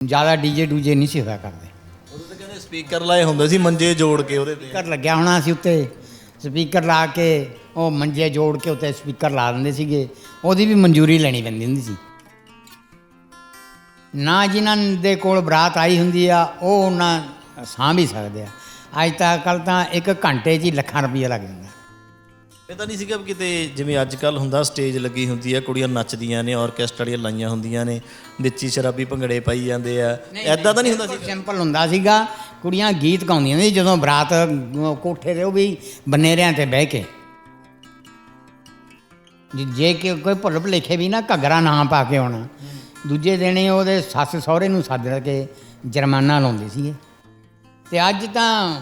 ਜ਼ਿਆਦਾ ਡੀਜੇ ਡੂਜੇ ਨਹੀਂ ਸੀ ਹੋਇਆ ਕਰਦੇ। ਉਦੋਂ ਤਾਂ ਕਹਿੰਦੇ ਸਪੀਕਰ ਲਾਏ ਹੁੰਦੇ ਸੀ ਮੰਜੇ ਜੋੜ ਕੇ ਉਹਦੇ ਤੇ। ਸਪੀਕਰ ਲੱਗਿਆ ਹੋਣਾ ਸੀ ਉੱਤੇ। ਸਪੀਕਰ ਲਾ ਕੇ ਉਹ ਮੰਜੇ ਜੋੜ ਕੇ ਉੱਤੇ ਸਪੀਕਰ ਲਾ ਦਿੰਦੇ ਸੀਗੇ। ਉਹਦੀ ਵੀ ਮਨਜ਼ੂਰੀ ਲੈਣੀ ਪੈਂਦੀ ਹੁੰਦੀ ਸੀ। ਨਾ ਜਿਨ੍ਹਾਂ ਦੇ ਕੋਲ ਬਰਾਤ ਆਈ ਹੁੰਦੀ ਆ ਉਹ ਉਹਨਾਂ ਸਾਂਭ ਹੀ ਸਕਦੇ ਆ। ਅੱਜ ਤੱਕ ਕੱਲ ਤਾਂ ਇੱਕ ਘੰਟੇ 'ਚ ਹੀ ਲੱਖਾਂ ਰੁਪਈਆ ਲੱਗ ਜਾਂਦਾ। ਇਹ ਤਾਂ ਨਹੀਂ ਸੀਗਾ ਕਿਤੇ ਜਿਵੇਂ ਅੱਜ ਕੱਲ ਹੁੰਦਾ ਸਟੇਜ ਲੱਗੀ ਹੁੰਦੀ ਹੈ ਕੁੜੀਆਂ ਨੱਚਦੀਆਂ ਨੇ ਆਰਕੈਸਟਰਾ ਦੀਆਂ ਲਾਈਆਂ ਹੁੰਦੀਆਂ ਨੇ ਵਿੱਚ ਹੀ ਸ਼ਰਾਬੀ ਭੰਗੜੇ ਪਾਈ ਜਾਂਦੇ ਆ। ਐਦਾਂ ਤਾਂ ਨਹੀਂ ਹੁੰਦਾ ਸੀ ਸਿੰਪਲ ਹੁੰਦਾ ਸੀਗਾ। ਕੁੜੀਆਂ ਗੀਤ ਗਾਉਂਦੀਆਂ ਸੀ ਜਦੋਂ ਬਰਾਤ ਕੋਠੇ ਤੇ ਉਹ ਵੀ ਬਨੇਰਿਆਂ ਤੇ ਬਹਿ ਕੇ। ਜੇ- ਜੇ ਕਿ ਕੋਈ ਭੁੱਲ ਭੁਲੇਖੇ ਵੀ ਨਾ ਘੱਗਰਾ ਨਾ ਪਾ ਕੇ ਆਉਣਾ। ਦੂਜੇ ਦਿਨ ਹੀ ਉਹਦੇ ਸੱਸ ਸਹੁਰੇ ਨੂੰ ਸੱਦ ਕੇ ਜੁਰਮਾਨਾ ਲਾਉਂਦੇ ਸੀਗੇ। ਤੇ ਅੱਜ ਤਾਂ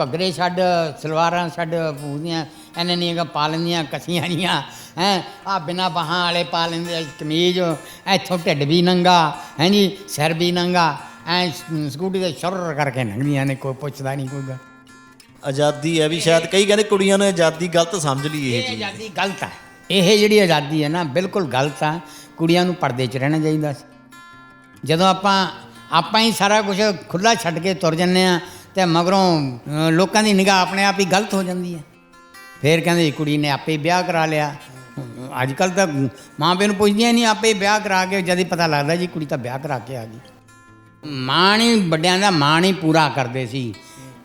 ਘੱਗਰੇ ਛੱਡ ਸਲਵਾਰਾਂ ਛੱਡ ਪੂਰੀਆਂ ਇਹਨਾਂ ਨੀਆਂ ਪਾ ਲੈਂਦੀਆਂ ਕਸੀਆਂ ਜੀਆਂ ਹੈ ਆ ਬਿਨਾ ਬਾਹਾਂ ਵਾਲੇ ਪਾ ਲੈਂਦੇ ਕਮੀਜ਼ ਇੱਥੋਂ ਢਿੱਡ ਵੀ ਨੰਗਾ ਹੈ ਜੀ ਸਿਰ ਵੀ ਨੰਗਾ ਐ ਸਕੂਟੀ ਤੇ ਸ਼ੁਰ ਕਰਕੇ ਲੰਘਦੀਆਂ ਨੇ ਕੋਈ ਪੁੱਛਦਾ ਨਹੀਂ ਕੋਈ ਗੱਲ। ਆਜ਼ਾਦੀ ਹੈ ਵੀ ਸ਼ਾਇਦ ਕਈ ਕਹਿੰਦੇ ਕੁੜੀਆਂ ਨੇ ਆਜ਼ਾਦੀ ਗਲਤ ਸਮਝ ਲਈ ਇਹ ਇਹ ਚੀਜ਼। ਆਜ਼ਾਦੀ ਗਲਤ ਹੈ। ਇਹ ਜਿਹੜੀ ਆਜ਼ਾਦੀ ਹੈ ਨਾ ਬਿਲਕੁਲ ਗਲਤ ਆ। ਕੁੜੀਆਂ ਨੂੰ ਪਰਦੇ 'ਚ ਰਹਿਣਾ ਚਾਹੀਦਾ ਸੀ। ਜਦੋਂ ਆਪਾਂ ਆਪਾਂ ਹੀ ਸਾਰਾ ਕੁਝ ਖੁੱਲਾ ਛੱਡ ਕੇ ਤੁਰ ਜੰਨੇ ਆ ਤੇ ਮਗਰੋਂ ਲੋਕਾਂ ਦੀ ਨਿਗਾਹ ਆਪਣੇ ਆਪ ਹੀ ਗਲਤ ਹੋ ਜਾਂਦੀ ਹੈ। ਫੇਰ ਕਹਿੰਦੇ ਜੀ ਕੁੜੀ ਨੇ ਆਪੇ ਵਿਆਹ ਕਰਾ ਲਿਆ। ਅੱਜ ਕੱਲ ਤਾਂ ਮਾਂ ਪਿਓ ਨੂੰ ਪੁੱਛਦੀਆਂ ਨਹੀਂ ਆਪੇ ਵਿਆਹ ਕਰਾ ਕੇ ਜਦ ਹੀ ਪਤਾ ਲੱਗਦਾ ਜੀ ਕੁੜੀ ਤਾਂ ਵਿਆਹ ਕਰਾ ਕੇ ਆ ਗਈ। ਮਾਣ ਹੀ ਵੱਡਿਆਂ ਦਾ ਮਾਣ ਹੀ ਪੂਰਾ ਕਰਦੇ ਸੀ।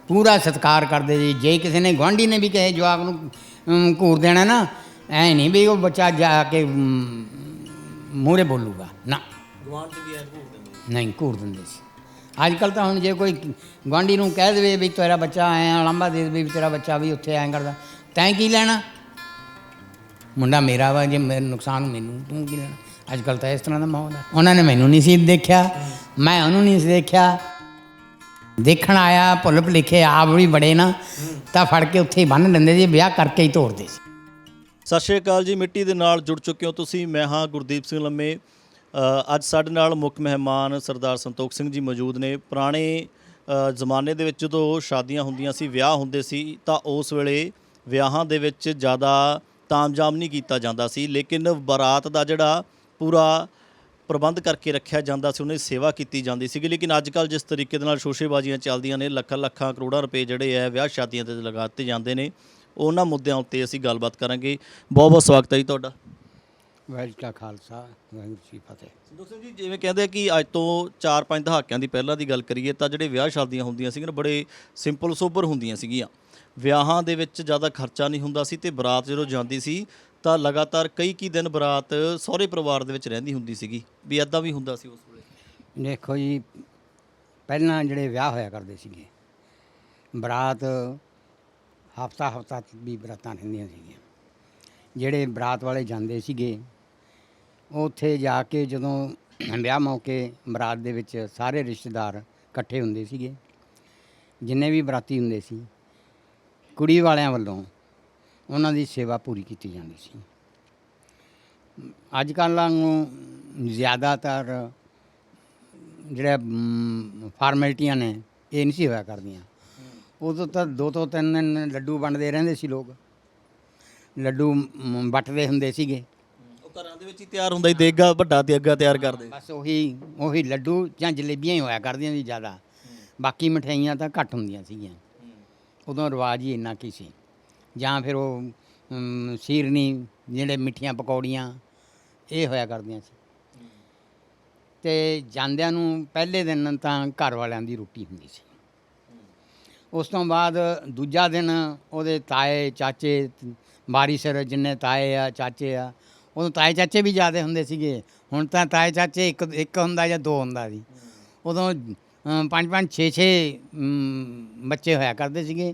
ਪੂਰਾ ਸਤਿਕਾਰ ਕਰਦੇ ਸੀ। ਜੇ ਕਿਸੇ ਨੇ ਗੁਆਂਢੀ ਨੇ ਵੀ ਕਹੇ ਜਵਾਕ ਨੂੰ ਘੂਰ ਦੇਣਾ ਨਾ ਐ ਨਹੀਂ ਵੀ ਉਹ ਬੱਚਾ ਜਾ ਕੇ ਮੂਹਰੇ ਬੋਲੂਗਾ। ਨਾ। ਗਵਾਂਢ ਵੀ ਐ ਭੂਰ ਦਿੰਦੇ ਨਹੀਂ ਘੂਰ ਦਿੰਦੇ ਸੀ। ਅੱਜ ਕੱਲ ਤਾਂ ਹੁਣ ਜੇ ਕੋਈ ਗੁਆਂਢੀ ਨੂੰ ਕਹਿ ਦੇਵੇ ਵੀ ਤੇਰਾ ਬੱਚਾ ਆਇਆ ਲੰਬਾ ਦੇ ਦੇਵੇ ਵੀ ਤੇਰਾ ਬੱਚਾ ਵੀ ਉੱਥੇ ਐਂ ਕਰਦਾ, ਤੈਂ ਕੀ ਲੈਣਾ? ਮੁੰਡਾ ਮੇਰਾ ਵਾ, ਜੇ ਮੇਰੇ ਨੁਕਸਾਨ ਮੈਨੂੰ, ਤੂੰ ਕੀ ਲੈਣਾ? ਅੱਜ ਕੱਲ ਤਾਂ ਇਸ ਤਰ੍ਹਾਂ ਦਾ ਮਾਹੌਲ ਹੈ ਉਹਨਾਂ ਨੇ ਮੈਨੂੰ ਨਹੀਂ ਸੀ ਦੇਖਿਆ, ਮੈਂ ਉਹਨੂੰ ਨਹੀਂ ਸੀ ਦੇਖਿਆ। ਦੇਖਣ ਆਇਆ ਭੁੱਲ ਭੁਲੇਖੇ ਆਪ ਵੀ ਬੜੇ ਨਾ, ਤਾਂ ਫੜ ਕੇ ਉੱਥੇ ਹੀ ਬੰਨ੍ਹ ਲੈਂਦੇ ਸੀ, ਵਿਆਹ ਕਰਕੇ ਹੀ ਤੋਰਦੇ ਸੀ। ਸਤਿ ਸ਼੍ਰੀ ਅਕਾਲ ਜੀ, ਮਿੱਟੀ ਦੇ ਨਾਲ ਜੁੜ ਚੁੱਕੇ ਹੋ ਤੁਸੀਂ, ਮੈਂ ਹਾਂ ਗੁਰਦੀਪ ਸਿੰਘ ਲੰਮੇ। ਅੱਜ ਸਾਡੇ ਨਾਲ ਮੁੱਖ ਮਹਿਮਾਨ ਸਰਦਾਰ ਸੰਤੋਖ ਸਿੰਘ ਜੀ ਮੌਜੂਦ ਨੇ। ਪੁਰਾਣੇ ਜ਼ਮਾਨੇ ਦੇ ਵਿੱਚ ਜਦੋਂ ਸ਼ਾਦੀਆਂ ਹੁੰਦੀਆਂ ਸੀ, ਵਿਆਹ ਹੁੰਦੇ ਸੀ, ਤਾਂ ਉਸ ਵੇਲੇ ਵਿਆਹਾਂ ਦੇ ਵਿੱਚ ਜ਼ਿਆਦਾ ਤਾਮਝਾਮ ਨਹੀਂ ਕੀਤਾ ਜਾਂਦਾ ਸੀ। ਲੇਕਿਨ ਬਰਾਤ ਦਾ ਜਿਹੜਾ ਪੂਰਾ ਪ੍ਰਬੰਧ ਕਰਕੇ ਰੱਖਿਆ ਜਾਂਦਾ ਸੀ, ਉਹਨੇ ਸੇਵਾ ਕੀਤੀ ਜਾਂਦੀ ਸੀਗੀ। ਲੇਕਿਨ ਅੱਜ ਕੱਲ ਜਿਸ ਤਰੀਕੇ ਦੇ ਨਾਲ ਸ਼ੋਸ਼ੇਬਾਜ਼ੀਆਂ ਚੱਲਦੀਆਂ ਨੇ, ਲੱਖਾਂ ਲੱਖਾਂ ਕਰੋੜਾਂ ਰੁਪਏ ਜਿਹੜੇ ਆ, ਵਿਆਹ ਸ਼ਾਦੀਆਂ ਤੇ ਲਗਾ ਦਿੱਤੇ ਜਾਂਦੇ ਨੇ। ਉਹਨਾਂ ਮੁੱਦਿਆਂ ਉੱਤੇ ਅਸੀਂ ਗੱਲਬਾਤ ਕਰਾਂਗੇ। ਬਹੁਤ ਬਹੁਤ ਸਵਾਗਤ ਹੈ ਜੀ ਤੁਹਾਡਾ। ਵਾਹਿਗੁਰੂ ਜੀ ਕਾ ਖਾਲਸਾ ਵਾਹਿਗੁਰੂ ਜੀ ਕੀ ਫਤਿਹ। ਸਿੰਘ ਜੀ ਜਿਵੇਂ ਕਹਿੰਦੇ ਆ ਕਿ ਅੱਜ ਤੋਂ 4-5 ਦਹਾਕਿਆਂ ਦੀ ਪਹਿਲਾਂ ਦੀ ਗੱਲ ਕਰੀਏ ਤਾਂ ਜਿਹੜੇ ਵਿਆਹ ਸ਼ਾਦੀਆਂ ਹੁੰਦੀਆਂ ਸੀਗੀਆਂ ਬੜੇ ਸਿੰਪਲ ਸੋਬਰ ਹੁੰਦੀਆਂ ਸੀਗੀਆਂ। ਵਿਆਹਾਂ ਦੇ ਵਿੱਚ ਜ਼ਿਆਦਾ ਖਰਚਾ ਨਹੀਂ ਹੁੰਦਾ ਸੀ ਤੇ ਬਰਾਤ ਜਦੋਂ ਜਾਂਦੀ ਸੀ ਤਾਂ ਲਗਾਤਾਰ ਕਈ ਕੀ ਦਿਨ ਬਰਾਤ ਸਹੁਰੇ ਪਰਿਵਾਰ ਦੇ ਵਿੱਚ ਰਹਿੰਦੀ ਹੁੰਦੀ ਸੀਗੀ ਵੀ ਐਦਾਂ ਵੀ ਹੁੰਦਾ ਸੀ ਉਸ ਵੇਲੇ? ਦੇਖੋ ਜੀ ਪਹਿਲਾਂ ਜਿਹੜੇ ਵਿਆਹ ਹੋਇਆ ਕਰਦੇ ਸੀਗੇ ਬਰਾਤ ਹਫਤਾ ਹਫਤਾ ਵੀ ਬਰਾਤਾਂ ਰਹਿੰਦੀਆਂ ਸੀਗੀਆਂ। ਜਿਹੜੇ ਬਰਾਤ ਵਾਲੇ ਜਾਂਦੇ ਸੀਗੇ ਉੱਥੇ ਜਾ ਕੇ ਜਦੋਂ ਵਿਆਹ ਮੌਕੇ ਬਰਾਤ ਦੇ ਵਿੱਚ ਸਾਰੇ ਰਿਸ਼ਤੇਦਾਰ ਇਕੱਠੇ ਹੁੰਦੇ ਸੀਗੇ, ਜਿੰਨੇ ਵੀ ਬਰਾਤੀ ਹੁੰਦੇ ਸੀ, ਕੁੜੀ ਵਾਲਿਆਂ ਵੱਲੋਂ ਉਹਨਾਂ ਦੀ ਸੇਵਾ ਪੂਰੀ ਕੀਤੀ ਜਾਂਦੀ ਸੀ। ਅੱਜ ਕੱਲ੍ਹ ਨੂੰ ਜ਼ਿਆਦਾਤਰ ਜਿਹੜੇ ਫਾਰਮੈਲਿਟੀਆਂ ਨੇ, ਇਹ ਨਹੀਂ ਸੀ ਹੋਇਆ ਕਰਦੀਆਂ। ਉਦੋਂ ਤਾਂ ਦੋ ਤੋਂ ਤਿੰਨ ਦਿਨ ਲੱਡੂ ਵੰਡਦੇ ਰਹਿੰਦੇ ਸੀ ਲੋਕ। ਲੱਡੂ ਵੱਟਦੇ ਹੁੰਦੇ ਸੀਗੇ। ਘਰਾਂ ਦੇ ਵਿੱਚ ਹੀ ਤਿਆਰ ਹੁੰਦਾ ਸੀ ਦੇਗਾ ਵੱਡਾ ਤੇ ਅੱਗਾ ਤਿਆਰ ਕਰਦੇ। ਬਸ ਉਹੀ ਉਹੀ ਲੱਡੂ ਜਾਂ ਜਲੇਬੀਆਂ ਹੀ ਹੋਇਆ ਕਰਦੀਆਂ ਸੀ ਜ਼ਿਆਦਾ। ਬਾਕੀ ਮਠਿਆਈਆਂ ਤਾਂ ਘੱਟ ਹੁੰਦੀਆਂ ਸੀਗੀਆਂ। ਉਦੋਂ ਰਿਵਾਜ ਹੀ ਇੰਨਾ ਕੀ ਸੀ। ਜਾਂ ਫਿਰ ਉਹ ਅਮ, ਸੀਰਨੀ ਜਿਹੜੇ ਮਿੱਠੀਆਂ ਪਕੌੜੀਆਂ ਇਹ ਹੋਇਆ ਕਰਦੀਆਂ ਸੀ। ਤੇ ਜਾਂਦਿਆਂ ਨੂੰ ਪਹਿਲੇ ਦਿਨ ਤਾਂ ਘਰ ਵਾਲਿਆਂ ਦੀ ਰੋਟੀ ਹੁੰਦੀ ਸੀ। ਉਸ ਤੋਂ ਬਾਅਦ ਦੂਜਾ ਦਿਨ ਉਹਦੇ ਤਾਏ ਚਾਚੇ ਬਾਰੀ ਸਿਰ ਜਿੰਨੇ ਤਾਏ ਆ ਚਾਚੇ ਆ ਉਦੋਂ ਤਾਏ ਚਾਚੇ ਵੀ ਜ਼ਿਆਦਾ ਹੁੰਦੇ ਸੀਗੇ। ਹੁਣ ਤਾਂ ਤਾਏ ਚਾਚੇ ਇੱਕ ਇੱਕ ਹੁੰਦਾ ਜਾਂ ਦੋ ਹੁੰਦਾ ਸੀ ਉਦੋਂ ਪੰਜ ਪੰਜ ਛੇ ਛੇ ਅਮ, ਬੱਚੇ ਹੋਇਆ ਕਰਦੇ ਸੀਗੇ।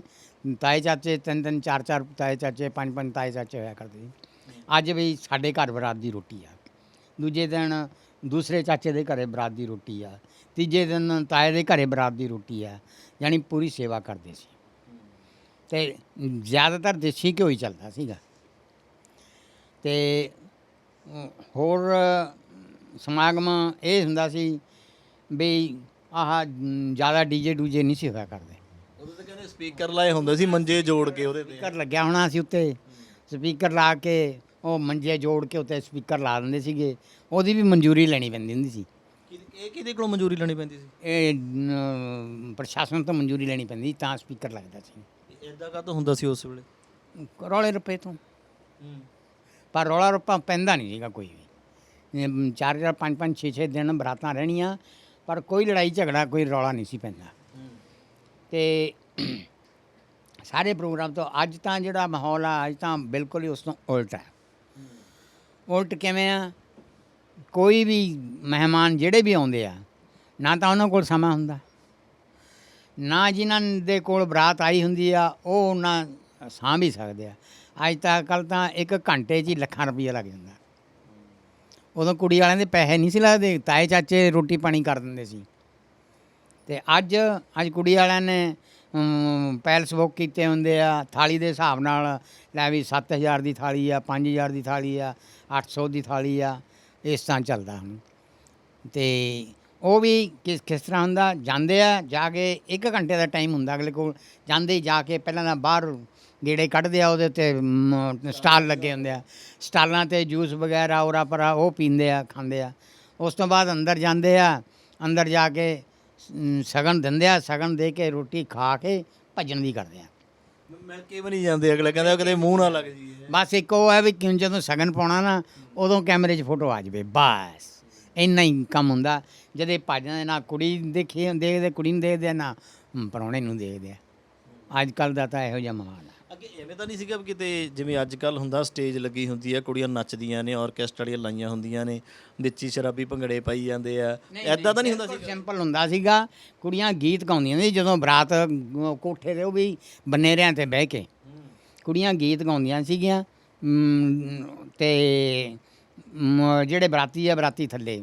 ਤਾਏ ਚਾਚੇ ਤਿੰਨ ਤਿੰਨ ਚਾਰ ਚਾਰ ਤਾਏ ਚਾਚੇ ਪੰਜ ਪੰਜ ਤਾਏ ਚਾਚੇ ਹੋਇਆ ਕਰਦੇ ਸੀ। ਅੱਜ ਵੀ ਸਾਡੇ ਘਰ ਬਰਾਤ ਦੀ ਰੋਟੀ ਆ। ਦੂਜੇ ਦਿਨ ਦੂਸਰੇ ਚਾਚੇ ਦੇ ਘਰੇ ਬਰਾਤ ਦੀ ਰੋਟੀ ਆ। ਤੀਜੇ ਦਿਨ ਤਾਏ ਦੇ ਘਰੇ ਬਰਾਤ ਦੀ ਰੋਟੀ ਆ। ਯਾਨੀ ਪੂਰੀ ਸੇਵਾ ਕਰਦੇ ਸੀ। ਤੇ ਜ਼ਿਆਦਾਤਰ ਦੇਸੀ ਘਿਓ ਹੀ ਚੱਲਦਾ ਸੀਗਾ। ਤੇ ਹੋਰ ਸਮਾਗਮ ਇਹ ਹੁੰਦਾ ਸੀ ਵੀ ਆਹ ਜ਼ਿਆਦਾ ਡੀਜੇ ਡੂਜੇ ਨਹੀਂ ਸੀ ਹੋਇਆ ਕਰਦੇ। ਉਦੋਂ ਤਾਂ ਕਹਿੰਦੇ ਸਪੀਕਰ ਲਾਏ ਹੁੰਦੇ ਸੀ ਮੰਜੇ ਜੋੜ ਕੇ ਉਹਦੇ ਤੇ। ਸਪੀਕਰ ਲੱਗਿਆ ਹੋਣਾ ਸੀ ਉੱਤੇ। ਸਪੀਕਰ ਲਾ ਕੇ ਉਹ ਮੰਜੇ ਜੋੜ ਕੇ ਉੱਤੇ ਸਪੀਕਰ ਲਾ ਦਿੰਦੇ ਸੀਗੇ। ਉਹਦੀ ਵੀ ਮਨਜ਼ੂਰੀ ਲੈਣੀ ਪੈਂਦੀ ਹੁੰਦੀ ਸੀ। ਇਹ ਕਿਹਦੇ ਕੋਲੋਂ ਮਨਜ਼ੂਰੀ ਲੈਣੀ ਪੈਂਦੀ ਸੀ? ਇਹ ਪ੍ਰਸ਼ਾਸਨ ਤੋਂ ਮਨਜ਼ੂਰੀ ਲੈਣੀ ਪੈਂਦੀ ਤਾਂ ਸਪੀਕਰ ਲੱਗਦਾ ਸੀ। ਇਦਾਂ ਕਾ ਹੁੰਦਾ ਸੀ ਉਸ ਵੇਲੇ? ਰੌਲੇ ਰੁਪਏ ਤੋਂ। ਪਰ ਰੌਲਾ ਰੱਪਾ ਪੈਂਦਾ ਨਹੀਂ ਸੀਗਾ ਕੋਈ ਵੀ। ਇਹ ਚਾਰ ਚਾਰ, ਪੰਜ ਪੰਜ, ਛੇ ਛੇ ਦਿਨ ਬਰਾਤਾਂ ਰਹਿਣੀਆਂ, ਪਰ ਕੋਈ ਲੜਾਈ ਝਗੜਾ, ਕੋਈ ਰੌਲਾ ਨਹੀਂ ਸੀ ਪੈਂਦਾ। ਤੇ ਸਾਰੇ ਪ੍ਰੋਗਰਾਮ ਤੋਂ ਅੱਜ ਤਾਂ ਜਿਹੜਾ ਮਾਹੌਲ ਆ, ਅੱਜ ਤਾਂ ਬਿਲਕੁਲ ਹੀ ਉਸ ਤੋਂ ਉਲਟ ਹੈ। ਉਲਟ ਕਿਵੇਂ ਆ? ਕੋਈ ਵੀ ਮਹਿਮਾਨ ਜਿਹੜੇ ਵੀ ਆਉਂਦੇ ਆ, ਨਾ ਤਾਂ ਉਹਨਾਂ ਕੋਲ ਸਮਾਂ ਹੁੰਦਾ। ਨਾ ਜਿਨ੍ਹਾਂ ਦੇ ਕੋਲ ਬਰਾਤ ਆਈ ਹੁੰਦੀ ਆ, ਉਹ ਉਹਨਾਂ ਸਾਂਭ ਹੀ ਸਕਦੇ ਆ। ਅੱਜ ਤਾਂ ਕੱਲ ਤਾਂ ਇੱਕ ਘੰਟੇ 'ਚ ਹੀ ਲੱਖਾਂ ਰੁਪਈਆ ਲੱਗ ਜਾਂਦਾ। ਉਦੋਂ ਕੁੜੀ ਵਾਲਿਆਂ ਦੇ ਪੈਸੇ ਨਹੀਂ ਸੀ ਲੱਗਦੇ, ਤਾਏ ਚਾਚੇ ਰੋਟੀ ਪਾਣੀ ਕਰ ਦਿੰਦੇ ਸੀ। ਤੇ ਅੱਜ ਅੱਜ ਕੁੜੀ ਵਾਲਿਆਂ ਨੇ ਪੈਲਸ ਬੁੱਕ ਕੀਤੇ ਹੁੰਦੇ ਆ, ਥਾਲੀ ਦੇ ਹਿਸਾਬ ਨਾਲ ਲੈ ਵੀ 7000 ਦੀ ਥਾਲੀ ਆ 5000 ਦੀ ਥਾਲੀ ਆ 800 ਦੀ ਥਾਲੀ ਆ, ਇਸ ਤਰ੍ਹਾਂ ਚੱਲਦਾ ਹੁਣ। ਤੇ ਉਹ ਵੀ ਕਿਸ ਕਿਸ ਤਰ੍ਹਾਂ ਹੁੰਦਾ, ਜਾਂਦੇ ਆ, ਜਾ ਕੇ 1 ਘੰਟੇ ਦਾ ਟਾਈਮ ਹੁੰਦਾ ਅਗਲੇ ਕੋਲ, ਜਾਂਦੇ ਹੀ ਜਾ ਕੇ ਪਹਿਲਾਂ ਤਾਂ ਬਾਹਰ ਗੇੜੇ ਕੱਢਦੇ ਆ ਉਹਦੇ ਤੇ ਮ, ਸਟਾਲ ਲੱਗੇ ਹੁੰਦੇ ਆ। ਸਟਾਲਾਂ ਤੇ ਜੂਸ ਵਗੈਰਾ ਔਰਾ ਪਰਾ ਉਹ ਪੀਂਦੇ ਆ ਖਾਂਦੇ ਆ। ਉਸ ਤੋਂ ਬਾਅਦ ਅੰਦਰ ਜਾਂਦੇ ਆ ਅੰਦਰ ਜਾ ਕੇ ਸ਼ਗਨ ਦਿੰਦੇ ਆ ਸ਼ਗਨ ਦੇ ਕੇ ਰੋਟੀ ਖਾ ਕੇ ਭੱਜਣ ਦੀ ਕਰਦੇ ਆ। ਮੈਂ ਕਿਵੇਂ ਨਹੀਂ ਜਾਂਦੇ ਅਗਲੇ ਕਹਿੰਦੇ ਕਦੇ ਮੂੰਹ ਨਾ ਲੱਗ ਜੀ ਬਸ ਇੱਕ ਉਹ ਹੈ ਵੀ ਕਿਉਂ ਜਦੋਂ ਸ਼ਗਨ ਪਾਉਣਾ ਨਾ ਉਦੋਂ ਕੈਮਰੇ 'ਚ ਫੋਟੋ ਆ ਜਾਵੇ ਬਸ। ਇੰਨਾ ਹੀ ਕੰਮ ਹੁੰਦਾ। ਜਦੇ ਭੱਜਦੇ ਨਾ ਕੁੜੀ ਦੇਖੀ ਦੇਖਦੇ ਕੁੜੀ ਨੂੰ ਦੇਖਦੇ ਨਾ ਪਰੌਣੇ ਨੂੰ ਦੇਖਦੇ ਆ। ਅੱਜ ਕੱਲ ਦਾ ਤਾਂ ਇਹੋ ਜਿਹਾ ਮਾਹੌਲ ਹੈ ਅੱਗੇ ਐਵੇਂ ਤਾਂ ਨਹੀਂ ਸੀਗਾ ਵੀ ਕਿਤੇ ਜਿਵੇਂ ਅੱਜ ਕੱਲ ਹੁੰਦਾ ਸਟੇਜ ਲੱਗੀ ਹੁੰਦੀ ਆ ਕੁੜੀਆਂ ਨੱਚਦੀਆਂ ਨੇ ਆਰਕੈਸਟਰਾ ਦੀਆਂ ਲਾਈਆਂ ਹੁੰਦੀਆਂ ਨੇ ਵਿੱਚ ਹੀ ਸ਼ਰਾਬੀ ਭੰਗੜੇ ਪਾਈ ਜਾਂਦੇ ਆ। ਐਦਾਂ ਤਾਂ ਨਹੀਂ ਹੁੰਦਾ ਸੀ ਸਿੰਪਲ ਹੁੰਦਾ ਸੀਗਾ। ਕੁੜੀਆਂ ਗੀਤ ਗਾਉਂਦੀਆਂ ਸੀ ਜਦੋਂ ਬਰਾਤ ਕੋਠੇ ਤੇ ਉਹ ਵੀ ਬਨੇਰਿਆਂ ਤੇ ਬਹਿ ਕੇ। ਕੁੜੀਆਂ ਗੀਤ ਗਾਉਂਦੀਆਂ ਸੀਗੀਆਂ ਤੇ ਜਿਹੜੇ ਬਰਾਤੀ ਆ ਬਰਾਤੀ ਥੱਲੇ